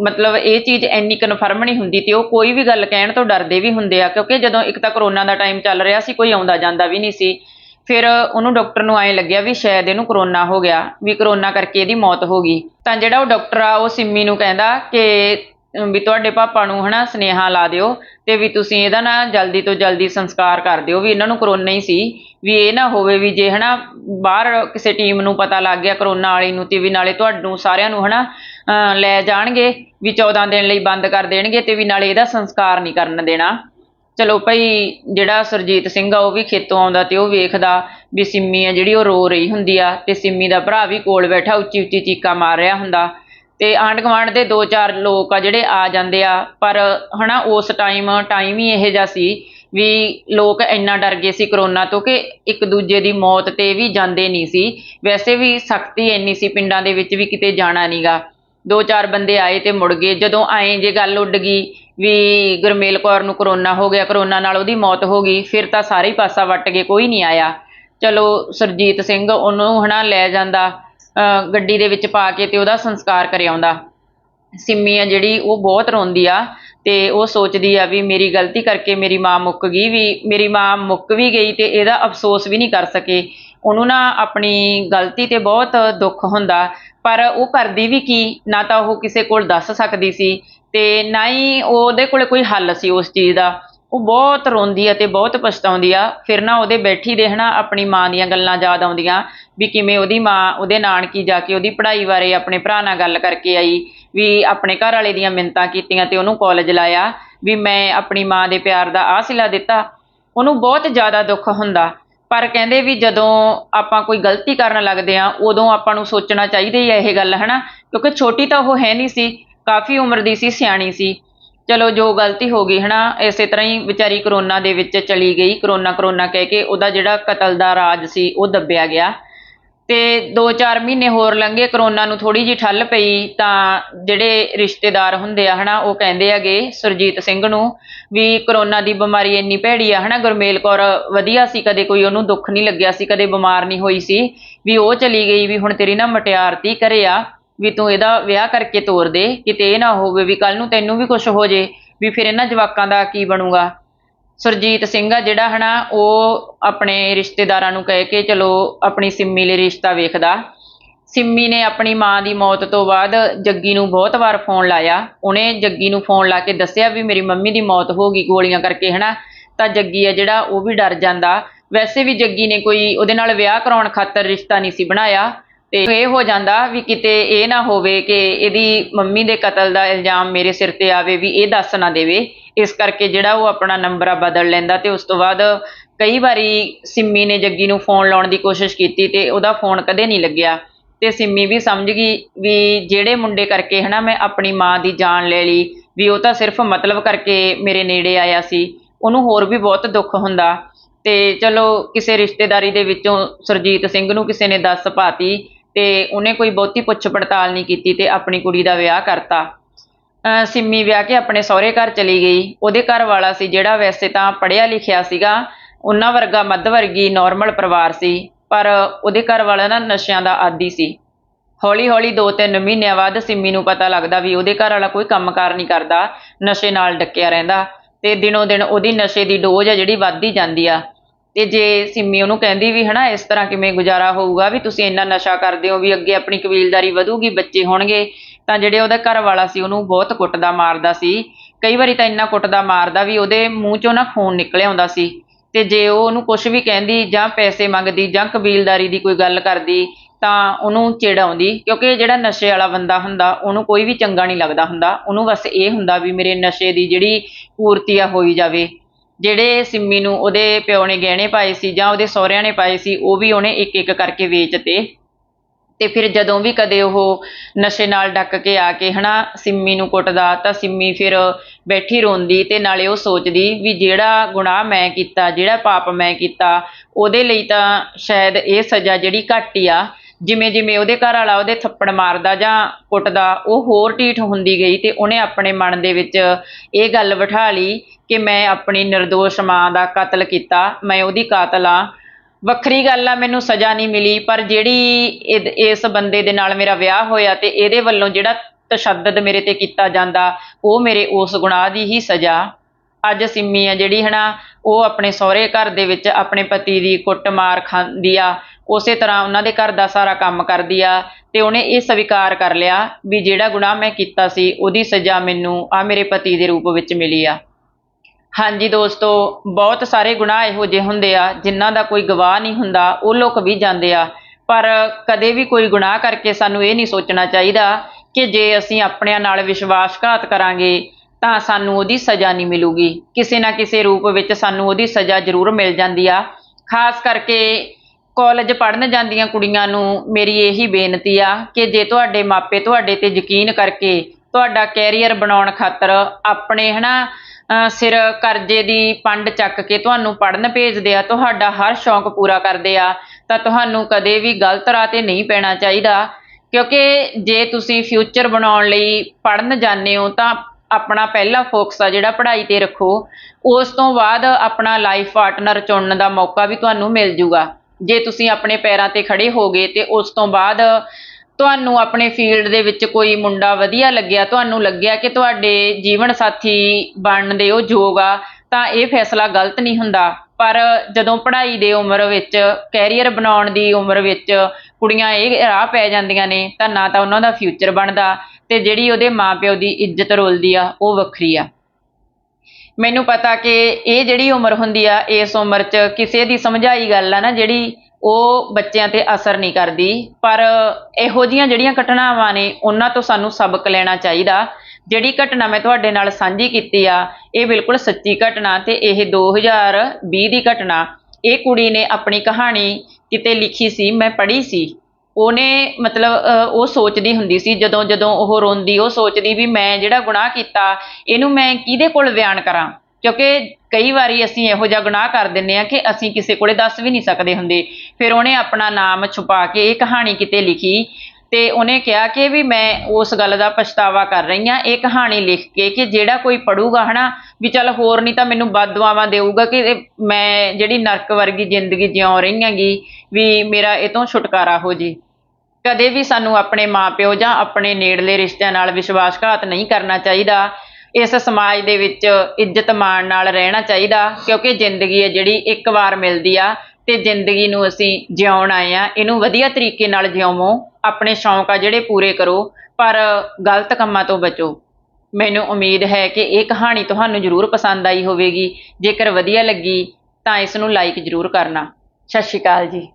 ਮਤਲਬ ਇਹ ਚੀਜ਼ ਇੰਨੀ ਕਨਫਰਮ ਨਹੀਂ ਹੁੰਦੀ ਤੇ ਉਹ ਕੋਈ ਵੀ ਗੱਲ ਕਹਿਣ ਤੋਂ ਡਰਦੇ ਵੀ ਹੁੰਦੇ ਆ, ਕਿਉਂਕਿ ਜਦੋਂ ਇੱਕ ਤਾਂ ਕਰੋਨਾ ਦਾ ਟਾਈਮ ਚੱਲ ਰਿਹਾ ਸੀ, ਕੋਈ ਆਉਂਦਾ ਜਾਂਦਾ ਵੀ ਨਹੀਂ ਸੀ। ਫਿਰ ਉਹਨੂੰ ਡਾਕਟਰ ਨੂੰ ਐਂ ਲੱਗਿਆ ਵੀ ਸ਼ਾਇਦ ਇਹਨੂੰ ਕਰੋਨਾ ਹੋ ਗਿਆ, ਵੀ ਕਰੋਨਾ ਕਰਕੇ ਇਹਦੀ ਮੌਤ ਹੋ ਗਈ। ਤਾਂ ਜਿਹੜਾ ਉਹ ਡਾਕਟਰ ਆ, ਉਹ ਸਿੰਮੀ ਨੂੰ ਕਹਿੰਦਾ ਕਿ ਵੀ ਤੁਹਾਡੇ ਪਾਪਾ ਨੂੰ ਹਨਾ ਸੁਨੇਹਾ ਲਾ ਦਿਓ ਤੇ ਵੀ ਤੁਸੀਂ ਇਹਦਾ ਨਾ ਜਲਦੀ ਤੋਂ ਜਲਦੀ ਸੰਸਕਾਰ ਕਰ ਦਿਓ ਵੀ ਇਹਨਾਂ ਨੂੰ ਕਰੋਨਾ ਹੀ ਸੀ, ਵੀ ਇਹ ਨਾ ਹੋਵੇ ਵੀ ਜੇ ਹਨਾ ਬਾਹਰ ਕਿਸੇ ਟੀਮ ਨੂੰ ਪਤਾ ਲੱਗ ਗਿਆ ਕਰੋਨਾ ਵਾਲੀ ਨੂੰ ਤੇ ਵੀ ਨਾਲੇ ਤੁਹਾਨੂੰ ਸਾਰਿਆਂ ਨੂੰ ਹਨਾ, ਅਹ ਲੈ ਜਾਣਗੇ ਵੀ 14 ਦਿਨ ਲਈ ਬੰਦ ਕਰ ਦੇਣਗੇ ਤੇ ਵੀ ਨਾਲੇ ਇਹਦਾ ਸੰਸਕਾਰ ਨਹੀਂ ਕਰਨ ਦੇਣਾ। ਚਲੋ ਭਾਈ ਜਿਹੜਾ ਸੁਰਜੀਤ ਸਿੰਘ ਆ ਉਹ ਵੀ ਖੇਤੋਂ ਆਉਂਦਾ ਤੇ ਉਹ ਵੇਖਦਾ ਵੀ ਸਿੰਮੀ ਆ ਜਿਹੜੀ ਉਹ ਰੋ ਰਹੀ ਹੁੰਦੀ ਆ ਤੇ ਸਿੰਮੀ ਦਾ ਭਰਾ ਵੀ ਕੋਲ ਬੈਠਾ ਉੱਚੀ ਉੱਚੀ ਚੀਕਾਂ ਮਾਰ ਰਿਹਾ ਹੁੰਦਾ। ਤੇ ਆਂਢ ਗੁਆਂਢ ਦੇ ਦੋ ਚਾਰ ਲੋਕ ਆ ਜਿਹੜੇ ਆ ਜਾਂਦੇ ਆ, ਪਰ ਹਨਾ ਉਸ ਟਾਈਮ ਟਾਈਮ ਹੀ ਇਹੋ ਜਿਹਾ ਸੀ ਵੀ ਲੋਕ ਇੰਨਾ ਡਰ ਗਏ ਸੀ ਕਰੋਨਾ ਤੋਂ ਕਿ ਇੱਕ ਦੂਜੇ ਦੀ ਮੌਤ ਤੇ ਵੀ ਜਾਂਦੇ ਨਹੀਂ ਸੀ। ਵੈਸੇ ਵੀ ਸਖਤੀ ਇੰਨੀ ਸੀ ਪਿੰਡਾਂ ਦੇ ਵਿੱਚ ਵੀ ਕਿਤੇ ਜਾਣਾ ਨਹੀਂਗਾ ਦੋ ਚਾਰ ਬੰਦੇ ਆਏ ਤੇ ਮੁੜ ਗਏ। ਜਦੋਂ ਆਏ ਜੇ ਗੱਲ ਉੱਡ ਗਈ ਵੀ ਗੁਰਮੇਲ ਕੌਰ ਨੂੰ ਕਰੋਨਾ ਹੋ ਗਿਆ, ਕਰੋਨਾ ਨਾਲ ਉਹਦੀ ਮੌਤ ਹੋ ਗਈ, ਫਿਰ ਤਾਂ ਸਾਰੇ ਹੀ ਪਾਸਾ ਵੱਟ ਗਏ, ਕੋਈ ਨਹੀਂ ਆਇਆ। ਚਲੋ ਸਰਜੀਤ ਸਿੰਘ ਉਹਨੂੰ ਹਨਾ ਲੈ ਜਾਂਦਾ। ਗੱਡੀ ਦੇ ਵਿੱਚ ਪਾ ਕੇ ਤੇ ਉਹਦਾ ਸੰਸਕਾਰ ਕਰਿਆਉਂਦਾ ਸਿੰਮੀ ਆ ਜਿਹੜੀ, ਉਹ ਬਹੁਤ ਰੋਂਦੀ ਆ ਤੇ ਉਹ ਸੋਚਦੀ ਆ ਵੀ ਮੇਰੀ ਗਲਤੀ ਕਰਕੇ ਮੇਰੀ ਮਾਂ ਮੁੱਕ ਗਈ ਵੀ, ਮੇਰੀ ਮਾਂ ਮੁੱਕ ਵੀ ਗਈ ਤੇ ਇਹਦਾ ਅਫਸੋਸ ਵੀ ਨਹੀਂ ਕਰ ਸਕੇ। ਉਹਨੂੰ ਨਾ ਆਪਣੀ ਗਲਤੀ ਤੇ ਬਹੁਤ ਦੁੱਖ ਹੁੰਦਾ, ਪਰ ਉਹ ਕਰਦੀ ਵੀ ਕੀ? ਨਾ ਤਾਂ ਉਹ ਕਿਸੇ ਕੋਲ ਦੱਸ ਸਕਦੀ ਸੀ ਤੇ ਨਾ ਹੀ ਉਹਦੇ ਕੋਲ ਕੋਈ ਹੱਲ ਸੀ ਉਸ ਚੀਜ਼ ਦਾ। ਉਹ ਬਹੁਤ ਰੋਂਦੀ ਆ ਤੇ ਬਹੁਤ ਪਛਤਾਉਂਦੀ ਆ। ਫਿਰ ਨਾ ਉਹਦੇ ਬੈਠੀ ਦੇ ਹਨਾ ਆਪਣੀ ਮਾਂ ਦੀਆਂ ਗੱਲਾਂ ਯਾਦ ਆਉਂਦੀਆਂ ਵੀ ਕਿਵੇਂ ਉਹਦੀ ਮਾਂ, ਉਹਦੇ ਨਾਨਕੀ ਜਾ ਕੇ ਉਹਦੀ ਪੜ੍ਹਾਈ ਬਾਰੇ ਆਪਣੇ ਭਰਾ ਨਾਲ ਗੱਲ ਕਰਕੇ ਆਈ, ਵੀ ਆਪਣੇ ਘਰ ਵਾਲੇ ਦੀਆਂ ਮਿੰਨਤਾਂ ਕੀਤੀਆਂ ਤੇ ਉਹਨੂੰ ਕਾਲਜ ਲਾਇਆ, ਵੀ ਮੈਂ ਆਪਣੀ ਮਾਂ ਦੇ ਪਿਆਰ ਦਾ ਆਹ ਸਿਲਾ ਦਿੱਤਾ। ਉਹਨੂੰ ਬਹੁਤ ਜ਼ਿਆਦਾ ਦੁੱਖ ਹੁੰਦਾ। ਪਰ ਕਹਿੰਦੇ ਵੀ ਜਦੋਂ ਆਪਾਂ ਕੋਈ ਗਲਤੀ ਕਰਨ ਲੱਗਦੇ ਆ, ਉਦੋਂ ਆਪਾਂ ਨੂੰ ਸੋਚਣਾ ਚਾਹੀਦਾ ਹੀ ਹੈ ਇਹ ਗੱਲ, ਹਨਾ। ਕਿਉਂਕਿ ਛੋਟੀ ਤਾਂ ਉਹ ਹੈ ਨਹੀਂ ਸੀ, ਕਾਫੀ ਉਮਰ ਦੀ ਸੀ, ਸਿਆਣੀ ਸੀ। ਚਲੋ ਜੋ ਗਲਤੀ ਹੋ ਗਈ, ਹਨਾ, ਇਸੇ ਤਰ੍ਹਾਂ ਹੀ ਵਿਚਾਰੀ ਕਰੋਨਾ ਦੇ ਵਿੱਚ ਚਲੀ ਗਈ, ਕਰੋਨਾ ਕਰੋਨਾ ਕਹਿ ਕੇ ਉਹਦਾ ਜਿਹੜਾ ਕਤਲ ਦਾ ਰਾਜ ਸੀ, ਉਹ ਦੱਬਿਆ ਗਿਆ। ਤੇ 2-4 ਮਹੀਨੇ ਹੋਰ ਲੰਘੇ, ਕਰੋਨਾ ਨੂੰ ਥੋੜੀ ਜੀ ਠੱਲ ਪਈ, ਤਾਂ ਜਿਹੜੇ ਰਿਸ਼ਤੇਦਾਰ ਹੁੰਦੇ ਆ, ਹਨਾ, ਉਹ ਕਹਿੰਦੇ ਹੈਗੇ ਸੁਰਜੀਤ ਸਿੰਘ ਨੂੰ ਵੀ ਕਰੋਨਾ ਦੀ ਬਿਮਾਰੀ ਇੰਨੀ ਭੈੜੀ ਆ, ਹਨਾ, ਗੁਰਮੇਲ ਕੌਰ ਵਧੀਆ ਸੀ, ਕਦੇ ਕੋਈ ਉਹਨੂੰ ਦੁੱਖ ਨਹੀਂ ਲੱਗਿਆ ਸੀ, ਕਦੇ ਬਿਮਾਰ ਨਹੀਂ ਹੋਈ ਸੀ, ਵੀ ਉਹ ਚਲੀ ਗਈ, ਵੀ ਹੁਣ ਤੇਰੀ ਨਾ ਮਟਿਆਰਤੀ ਕਰੇ ਆ। ਵੀ ਤੂੰ ਇਹਦਾ ਵਿਆਹ ਕਰਕੇ ਤੋਰ ਦੇ, ਕਿਤੇ ਇਹ ਨਾ ਹੋਵੇ ਵੀ ਕੱਲ ਨੂੰ ਤੈਨੂੰ ਵੀ ਕੁਝ ਹੋ ਜੇ, ਵੀ ਫਿਰ ਇਹਨਾਂ ਜਵਾਕਾਂ ਦਾ ਕੀ ਬਣੂਗਾ। ਸੁਰਜੀਤ ਸਿੰਘ ਆ ਜਿਹੜਾ ਹਨਾ, ਉਹ ਆਪਣੇ ਰਿਸ਼ਤੇਦਾਰਾਂ ਨੂੰ ਕਹਿ ਕੇ ਚਲੋ ਆਪਣੀ ਸਿੰਮੀ ਲਈ ਰਿਸ਼ਤਾ ਵੇਖਦਾ। ਸਿੰਮੀ ਨੇ ਆਪਣੀ ਮਾਂ ਦੀ ਮੌਤ ਤੋਂ ਬਾਅਦ ਜੱਗੀ ਨੂੰ ਬਹੁਤ ਵਾਰ ਫੋਨ ਲਾਇਆ। ਉਹਨੇ ਜੱਗੀ ਨੂੰ ਫੋਨ ਲਾ ਕੇ ਦੱਸਿਆ ਵੀ ਮੇਰੀ ਮੰਮੀ ਦੀ ਮੌਤ ਹੋ ਗਈ ਗੋਲੀਆਂ ਕਰਕੇ ਹਨਾ। ਤਾਂ ਜੱਗੀ ਆ ਜਿਹੜਾ, ਉਹ ਵੀ ਡਰ ਜਾਂਦਾ। ਵੈਸੇ ਵੀ ਜੱਗੀ ਨੇ ਕੋਈ ਉਹਦੇ ਨਾਲ ਵਿਆਹ ਕਰਾਉਣ ਖਾਤਰ ਰਿਸ਼ਤਾ ਨਹੀਂ ਸੀ ਬਣਾਇਆ। ਤੇ ਇਹ ਹੋ ਜਾਂਦਾ ਵੀ ਕਿਤੇ ਇਹ ਨਾ ਹੋਵੇ ਕਿ ਇਹਦੀ ਮੰਮੀ ਦੇ ਕਤਲ ਦਾ ਇਲਜ਼ਾਮ ਮੇਰੇ ਸਿਰ ਤੇ ਆਵੇ ਵੀ ਇਹ ਦੱਸ ਨਾ ਦੇਵੇ। ਇਸ ਕਰਕੇ ਜਿਹੜਾ ਉਹ ਆਪਣਾ ਨੰਬਰ ਬਦਲ ਲੈਂਦਾ ਤੇ ਉਸ ਤੋਂ ਬਾਅਦ ਕਈ ਵਾਰੀ ਸਿੰਮੀ ਨੇ ਜੱਗੀ ਨੂੰ ਫੋਨ ਲਾਉਣ ਦੀ ਕੋਸ਼ਿਸ਼ ਕੀਤੀ ਤੇ ਉਹਦਾ ਫੋਨ ਕਦੇ ਨਹੀਂ ਲੱਗਿਆ। ਤੇ ਸਿੰਮੀ ਵੀ ਸਮਝ ਗਈ ਵੀ ਜਿਹੜੇ ਮੁੰਡੇ ਕਰਕੇ ਹਨਾ ਮੈਂ ਆਪਣੀ ਮਾਂ ਦੀ ਜਾਨ ਲੈ ਲਈ ਵੀ ਉਹ ਤਾਂ ਸਿਰਫ ਮਤਲਬ ਕਰਕੇ ਮੇਰੇ ਨੇੜੇ ਆਇਆ ਸੀ, ਉਹਨੂੰ ਹੋਰ ਵੀ ਬਹੁਤ ਦੁੱਖ ਹੁੰਦਾ। ਤੇ ਚਲੋ ਕਿਸੇ ਰਿਸ਼ਤੇਦਾਰੀ ਦੇ ਵਿੱਚੋਂ ਸੁਰਜੀਤ ਸਿੰਘ ਨੂੰ ਕਿਸੇ ਨੇ ਦੱਸ ਪਾਤੀ ਤੇ ਉਹਨੇ ਕੋਈ ਬਹੁਤੀ ਪੁੱਛ ਪੜਤਾਲ ਨਹੀਂ ਕੀਤੀ ਤੇ ਆਪਣੀ ਕੁੜੀ ਦਾ ਵਿਆਹ ਕਰਤਾ। ਸਿੰਮੀ ਵਿਆਹ ਕੇ ਆਪਣੇ ਸਹੁਰੇ ਘਰ ਚਲੀ ਗਈ। ਉਹਦੇ ਘਰ ਵਾਲਾ ਸੀ ਜਿਹੜਾ ਵੈਸੇ ਤਾਂ ਪੜ੍ਹਿਆ ਲਿਖਿਆ ਸੀਗਾ, ਉਹਨਾਂ ਵਰਗਾ ਮੱਧ ਵਰਗੀ ਨਾਰਮਲ ਪਰਿਵਾਰ ਸੀ, ਪਰ ਉਹਦੇ ਘਰ ਵਾਲਾ ਨਾ ਨਸ਼ਿਆਂ ਦਾ ਆਦੀ ਸੀ। ਹੌਲੀ ਹੌਲੀ 2-3 ਮਹੀਨਿਆਂ ਬਾਅਦ ਸਿੰਮੀ ਨੂੰ ਪਤਾ ਲੱਗਦਾ ਵੀ ਉਹਦੇ ਘਰ ਵਾਲਾ ਕੋਈ ਕੰਮਕਾਰ ਨਹੀਂ ਕਰਦਾ, ਨਸ਼ੇ ਨਾਲ ਡੱਕਿਆ ਰਹਿੰਦਾ ਤੇ ਦਿਨੋ ਦਿਨ ਉਹਦੀ ਨਸ਼ੇ ਦੀ ਡੋਜ਼ ਆ ਜਿਹੜੀ ਵੱਧਦੀ ਜਾਂਦੀ ਆ। ਤੇ ਜੇ ਸਿੰਮੀ ਉਹਨੂੰ ਕਹਿੰਦੀ ਵੀ ਹਨਾ, ਇਸ ਤਰ੍ਹਾਂ ਕਿਵੇਂ ਗੁਜ਼ਾਰਾ ਹੋਊਗਾ, ਵੀ ਤੁਸੀਂ ਇੰਨਾ ਨਸ਼ਾ ਕਰਦੇ ਹੋ ਵੀ ਅੱਗੇ ਆਪਣੀ ਕਬੀਲਦਾਰੀ ਵਧੂਗੀ, ਬੱਚੇ ਹੋਣਗੇ, ਤਾਂ ਜਿਹੜੇ ਉਹਦਾ ਘਰ ਵਾਲਾ ਸੀ ਉਹਨੂੰ ਬਹੁਤ ਕੁੱਟਦਾ ਮਾਰਦਾ ਸੀ। ਕਈ ਵਾਰੀ ਤਾਂ ਇੰਨਾ ਕੁੱਟਦਾ ਮਾਰਦਾ ਵੀ ਉਹਦੇ ਮੂੰਹ ਚੋਂ ਨਾ ਖੂਨ ਨਿਕਲ ਆਉਂਦਾ ਸੀ। ਤੇ ਜੇ ਉਹ ਉਹਨੂੰ ਕੁਝ ਵੀ ਕਹਿੰਦੀ ਜਾਂ ਪੈਸੇ ਮੰਗਦੀ ਜਾਂ ਕਬੀਲਦਾਰੀ ਦੀ ਕੋਈ ਗੱਲ ਕਰਦੀ, ਤਾਂ ਉਹਨੂੰ ਚਿੜ ਆਉਂਦੀ, ਕਿਉਂਕਿ ਜਿਹੜਾ ਨਸ਼ੇ ਵਾਲਾ ਬੰਦਾ ਹੁੰਦਾ, ਉਹਨੂੰ ਕੋਈ ਵੀ ਚੰਗਾ ਨਹੀਂ ਲੱਗਦਾ ਹੁੰਦਾ। ਉਹਨੂੰ ਬਸ ਇਹ ਹੁੰਦਾ ਵੀ ਮੇਰੇ ਨਸ਼ੇ ਦੀ ਜਿਹੜੀ ਪੂਰਤੀ ਆ ਹੋਈ ਜਾਵੇ। ਜਿਹੜੇ ਸਿੰਮੀ ਨੂੰ ਉਹਦੇ ਪਿਓ ਨੇ ਗਹਿਣੇ ਪਾਏ ਸੀ ਜਾਂ ਉਹਦੇ ਸਹੁਰਿਆਂ ਨੇ ਪਾਏ ਸੀ, ਉਹ ਵੀ ਉਹਨੇ ਇੱਕ ਇੱਕ ਕਰਕੇ ਵੇਚਤੇ। ਤੇ ਫਿਰ ਜਦੋਂ ਵੀ ਕਦੇ ਉਹ ਨਸ਼ੇ ਨਾਲ ਡੱਕ ਕੇ ਆ ਕੇ ਹਨਾ ਸਿੰਮੀ ਨੂੰ ਕੁੱਟਦਾ, ਤਾਂ ਸਿੰਮੀ ਫਿਰ ਬੈਠੀ ਰੋਂਦੀ ਤੇ ਨਾਲੇ ਉਹ ਸੋਚਦੀ ਵੀ ਜਿਹੜਾ ਗੁਨਾਹ ਮੈਂ ਕੀਤਾ, ਜਿਹੜਾ ਪਾਪ ਮੈਂ ਕੀਤਾ, ਉਹਦੇ ਲਈ ਤਾਂ ਸ਼ਾਇਦ ਇਹ ਸਜ਼ਾ ਜਿਹੜੀ ਘੱਟ ਹੀ ਆ। ਜਿਵੇਂ ਜਿਵੇਂ ਉਹਦੇ ਘਰ ਵਾਲਾ ਉਹਦੇ ਥੱਪੜ ਮਾਰਦਾ ਜਾਂ ਕੁੱਟਦਾ, ਉਹ ਹੋਰ ਢੀਠ ਹੁੰਦੀ ਗਈ ਤੇ ਉਹਨੇ ਆਪਣੇ ਮਨ ਦੇ ਵਿੱਚ ਇਹ ਗੱਲ ਬਿਠਾ ਲਈ ਕਿ ਮੈਂ ਆਪਣੀ નિર્ਦੋਸ਼ ਮਾਂ ਦਾ ਕਤਲ ਕੀਤਾ, ਮੈਂ ਉਹਦੀ ਕਾਤਲ ਆ। ਵੱਖਰੀ ਗੱਲ ਆ, ਮੈਨੂੰ ਸਜ਼ਾ ਨਹੀਂ ਮਿਲੀ, ਪਰ ਜਿਹੜੀ ਇਸ ਬੰਦੇ ਦੇ ਨਾਲ ਮੇਰਾ ਵਿਆਹ ਹੋਇਆ ਤੇ ਇਹਦੇ ਵੱਲੋਂ ਜਿਹੜਾ ਤਸ਼ੱਦਦ ਮੇਰੇ ਤੇ ਕੀਤਾ ਜਾਂਦਾ, ਉਹ ਮੇਰੇ ਉਸ ਗੁਨਾਹ ਦੀ ਹੀ ਸਜ਼ਾ। ਅੱਜ ਸਿੰਮੀ ਆ ਜਿਹੜੀ ਹਨਾ, ਉਹ ਆਪਣੇ ਸਹੁਰੇ ਘਰ ਦੇ ਵਿੱਚ ਆਪਣੇ ਪਤੀ ਦੀ ਕੁੱਟਮਾਰ ਖਾਂਦੀ ਆ ਉਸੇ ਤਰ੍ਹਾਂ ਉਹਨਾਂ ਦੇ ਘਰ ਦਾ ਸਾਰਾ ਕੰਮ ਕਰਦੀ ਆ ਤੇ ਉਹਨੇ ਇਹ ਸਵੀਕਾਰ ਕਰ ਲਿਆ ਵੀ ਜਿਹੜਾ ਗੁਨਾਹ ਮੈਂ ਕੀਤਾ ਸੀ, ਉਹਦੀ ਸਜ਼ਾ ਮੈਨੂੰ ਆ ਮੇਰੇ ਪਤੀ ਦੇ ਰੂਪ ਵਿੱਚ ਮਿਲੀ ਆ। ਹਾਂਜੀ ਦੋਸਤੋ, ਬਹੁਤ ਸਾਰੇ ਗੁਨਾਹ ਇਹੋ ਜਿਹੇ ਹੁੰਦੇ ਆ ਜਿਨ੍ਹਾਂ ਦਾ ਕੋਈ ਗਵਾਹ ਨਹੀਂ ਹੁੰਦਾ, ਉਹ ਲੋਕ ਵੀ ਜਾਂਦੇ ਆ। ਪਰ ਕਦੇ ਵੀ ਕੋਈ ਗੁਨਾਹ ਕਰਕੇ ਸਾਨੂੰ ਇਹ ਨਹੀਂ ਸੋਚਣਾ ਚਾਹੀਦਾ ਕਿ ਜੇ ਅਸੀਂ ਆਪਣਿਆਂ ਨਾਲ ਵਿਸ਼ਵਾਸਘਾਤ ਕਰਾਂਗੇ, ਤਾਂ ਸਾਨੂੰ ਉਹਦੀ ਸਜ਼ਾ ਨਹੀਂ ਮਿਲੂਗੀ। ਕਿਸੇ ਨਾ ਕਿਸੇ ਰੂਪ ਵਿੱਚ ਸਾਨੂੰ ਉਹਦੀ ਸਜ਼ਾ ਜ਼ਰੂਰ ਮਿਲ ਜਾਂਦੀ ਆ। ਖਾਸ ਕਰਕੇ ਕਾਲਜ ਪੜ੍ਹਨ ਜਾਂਦੀਆਂ ਕੁੜੀਆਂ ਨੂੰ ਮੇਰੀ ਇਹੀ ਬੇਨਤੀ ਆ ਕਿ ਜੇ ਤੁਹਾਡੇ ਮਾਪੇ ਤੁਹਾਡੇ ਤੇ ਯਕੀਨ ਕਰਕੇ ਤੁਹਾਡਾ ਕੈਰੀਅਰ ਬਣਾਉਣ ਖਾਤਰ ਆਪਣੇ ਹਨਾ, ਅਹ ਸਿਰ ਕਰਜ਼ੇ ਦੀ ਪੰਡ ਚੱਕ ਕੇ ਤੁਹਾਨੂੰ ਪੜ੍ਹਨ ਭੇਜਦੇ ਆ, ਤੁਹਾਡਾ ਹਰ ਸ਼ੌਂਕ ਪੂਰਾ ਕਰਦੇ ਆ, ਤਾਂ ਤੁਹਾਨੂੰ ਕਦੇ ਵੀ ਗਲਤ ਰਾਹ ਤੇ ਨਹੀਂ ਪੈਣਾ ਚਾਹੀਦਾ। ਕਿਉਂਕਿ ਜੇ ਤੁਸੀਂ ਫਿਊਚਰ ਬਣਾਉਣ ਲਈ ਪੜ੍ਹਨ ਜਾਂਦੇ ਹੋ, ਤਾਂ ਆਪਣਾ ਪਹਿਲਾ ਫੋਕਸ ਆ ਜਿਹੜਾ ਪੜ੍ਹਾਈ ਤੇ ਰੱਖੋ। ਉਸ ਤੋਂ ਬਾਅਦ ਆਪਣਾ ਲਾਈਫ ਪਾਰਟਨਰ ਚੁਣਨ ਦਾ ਮੌਕਾ ਵੀ ਤੁਹਾਨੂੰ ਮਿਲ ਜੂਗਾ। ਜੇ ਤੁਸੀਂ ਆਪਣੇ ਪੈਰਾਂ ਤੇ ਖੜੇ ਹੋਗੇ ਤੇ ਉਸ ਤੋਂ ਬਾਅਦ ਤੁਹਾਨੂੰ ਆਪਣੇ ਫੀਲਡ ਦੇ ਵਿੱਚ ਕੋਈ ਮੁੰਡਾ ਵਧੀਆ ਲੱਗਿਆ, ਤੁਹਾਨੂੰ ਲੱਗਿਆ ਕਿ ਤੁਹਾਡੇ ਜੀਵਨ ਸਾਥੀ ਬਣਨ ਦੇ ਉਹ ਯੋਗ ਆ, ਤਾਂ ਇਹ ਫੈਸਲਾ ਗਲਤ ਨਹੀਂ ਹੁੰਦਾ। ਪਰ ਜਦੋਂ ਪੜ੍ਹਾਈ ਦੇ ਉਮਰ ਵਿੱਚ, ਕੈਰੀਅਰ ਬਣਾਉਣ ਦੀ ਉਮਰ ਵਿੱਚ ਕੁੜੀਆਂ ਇਹ ਰਾਹ ਪੈ ਜਾਂਦੀਆਂ ਨੇ, ਤਾਂ ਨਾ ਤਾਂ ਉਹਨਾਂ ਦਾ ਫਿਊਚਰ ਬਣਦਾ ਤੇ ਜਿਹੜੀ ਉਹਦੇ ਮਾਪਿਓ ਦੀ ਇੱਜ਼ਤ ਰੋਲਦੀ ਆ, ਉਹ ਵੱਖਰੀ ਆ। ਮੈਨੂੰ ਪਤਾ ਕਿ ਇਹ ਜਿਹੜੀ ਉਮਰ ਹੁੰਦੀ ਆ, ਇਸ ਉਮਰ 'ਚ ਕਿਸੇ ਦੀ ਸਮਝਾਈ ਗੱਲ ਆ ਨਾ ਜਿਹੜੀ ਉਹ ਬੱਚਿਆਂ ਤੇ ਅਸਰ ਨਹੀਂ ਕਰਦੀ। ਪਰ ਇਹੋ ਜੀਆਂ ਜਿਹੜੀਆਂ ਘਟਨਾਵਾਂ ਨੇ, ਉਹਨਾਂ ਤੋਂ ਸਾਨੂੰ ਸਬਕ ਲੈਣਾ ਚਾਹੀਦਾ। ਜਿਹੜੀ ਘਟਨਾ ਮੈਂ ਤੁਹਾਡੇ ਨਾਲ ਸਾਂਝੀ ਕੀਤੀ ਆ, ਇਹ ਬਿਲਕੁਲ ਸੱਚੀ ਘਟਨਾ ਤੇ ਇਹ 2020 ਦੀ ਘਟਨਾ। ਇਹ ਕੁੜੀ ਨੇ ਆਪਣੀ ਕਹਾਣੀ ਕਿਤੇ ਲਿਖੀ ਸੀ, ਮੈਂ ਪੜ੍ਹੀ ਸੀ। ਉਹਨੇ ਮਤਲਬ ਉਹ ਸੋਚਦੀ ਹੁੰਦੀ ਸੀ, ਜਦੋਂ ਜਦੋਂ ਉਹ ਰੋਂਦੀ, ਉਹ ਸੋਚਦੀ ਵੀ ਮੈਂ ਜਿਹੜਾ ਗੁਨਾਹ ਕੀਤਾ, ਇਹਨੂੰ ਮੈਂ ਕਿਹਦੇ ਕੋਲ ਬਿਆਨ ਕਰਾਂ? ਕਿਉਂਕਿ ਕਈ ਵਾਰੀ ਅਸੀਂ ਇਹੋ ਜਿਹਾ ਗੁਨਾਹ ਕਰ ਦਿੰਨੇ ਆ ਕਿ ਅਸੀਂ ਕਿਸੇ ਕੋਲੇ ਦੱਸ ਵੀ ਨਹੀਂ ਸਕਦੇ ਹੁੰਦੇ। ਫਿਰ ਉਹਨੇ ਆਪਣਾ ਨਾਮ ਛੁਪਾ ਕੇ ਇਹ ਕਹਾਣੀ ਕਿਤੇ ਲਿਖੀ ਤੇ ਉਹਨੇ ਕਿਹਾ ਕਿ ਵੀ ਮੈਂ ਉਸ ਗੱਲ ਦਾ ਪਛਤਾਵਾ ਕਰ ਰਹੀ ਹਾਂ, ਇਹ ਕਹਾਣੀ ਲਿਖ ਕੇ ਕਿ ਜਿਹੜਾ ਕੋਈ ਪੜੂਗਾ ਹਨਾ, ਵੀ ਚੱਲ ਹੋਰ ਨਹੀਂ ਤਾਂ ਮੈਨੂੰ ਬਦਦੁਆਵਾਂ ਦੇਊਗਾ ਕਿ ਮੈਂ ਜਿਹੜੀ ਨਰਕ ਵਰਗੀ ਜ਼ਿੰਦਗੀ ਜਿਉਂ ਰਹੀ ਹੈਗੀ, ਵੀ ਮੇਰਾ ਇਹ ਤੋਂ ਛੁਟਕਾਰਾ ਹੋ ਜੇ। ਕਦੇ ਵੀ ਸਾਨੂੰ ਆਪਣੇ ਮਾਪਿਓ ਜਾਂ ਆਪਣੇ ਨੇੜਲੇ ਰਿਸ਼ਤਿਆਂ ਨਾਲ ਵਿਸ਼ਵਾਸਘਾਤ ਨਹੀਂ ਕਰਨਾ ਚਾਹੀਦਾ। ਇਸ ਸਮਾਜ ਦੇ ਵਿੱਚ ਇੱਜ਼ਤ ਮਾਣ ਨਾਲ ਰਹਿਣਾ ਚਾਹੀਦਾ, ਕਿਉਂਕਿ ਜ਼ਿੰਦਗੀ ਹੈ ਜਿਹੜੀ ਇੱਕ ਵਾਰ ਮਿਲਦੀ ਆ ਤੇ ਜ਼ਿੰਦਗੀ ਨੂੰ ਅਸੀਂ ਜਿਉਣ ਆਏ ਆ ਇਹਨੂੰ ਵਧੀਆ ਤਰੀਕੇ ਨਾਲ ਜਿਉਵੋ, ਆਪਣੇ ਸ਼ੌਂਕ ਆ ਜਿਹੜੇ ਪੂਰੇ ਕਰੋ, ਪਰ ਗਲਤ ਕੰਮਾਂ ਤੋਂ ਬਚੋ। ਮੈਨੂੰ ਉਮੀਦ ਹੈ ਕਿ ਇਹ ਕਹਾਣੀ ਤੁਹਾਨੂੰ ਜ਼ਰੂਰ ਪਸੰਦ ਆਈ ਹੋਵੇਗੀ। ਜੇਕਰ ਵਧੀਆ ਲੱਗੀ, ਤਾਂ ਇਸ ਨੂੰ ਲਾਈਕ ਜ਼ਰੂਰ ਕਰਨਾ। ਸਤਿ ਸ਼੍ਰੀ ਅਕਾਲ ਜੀ।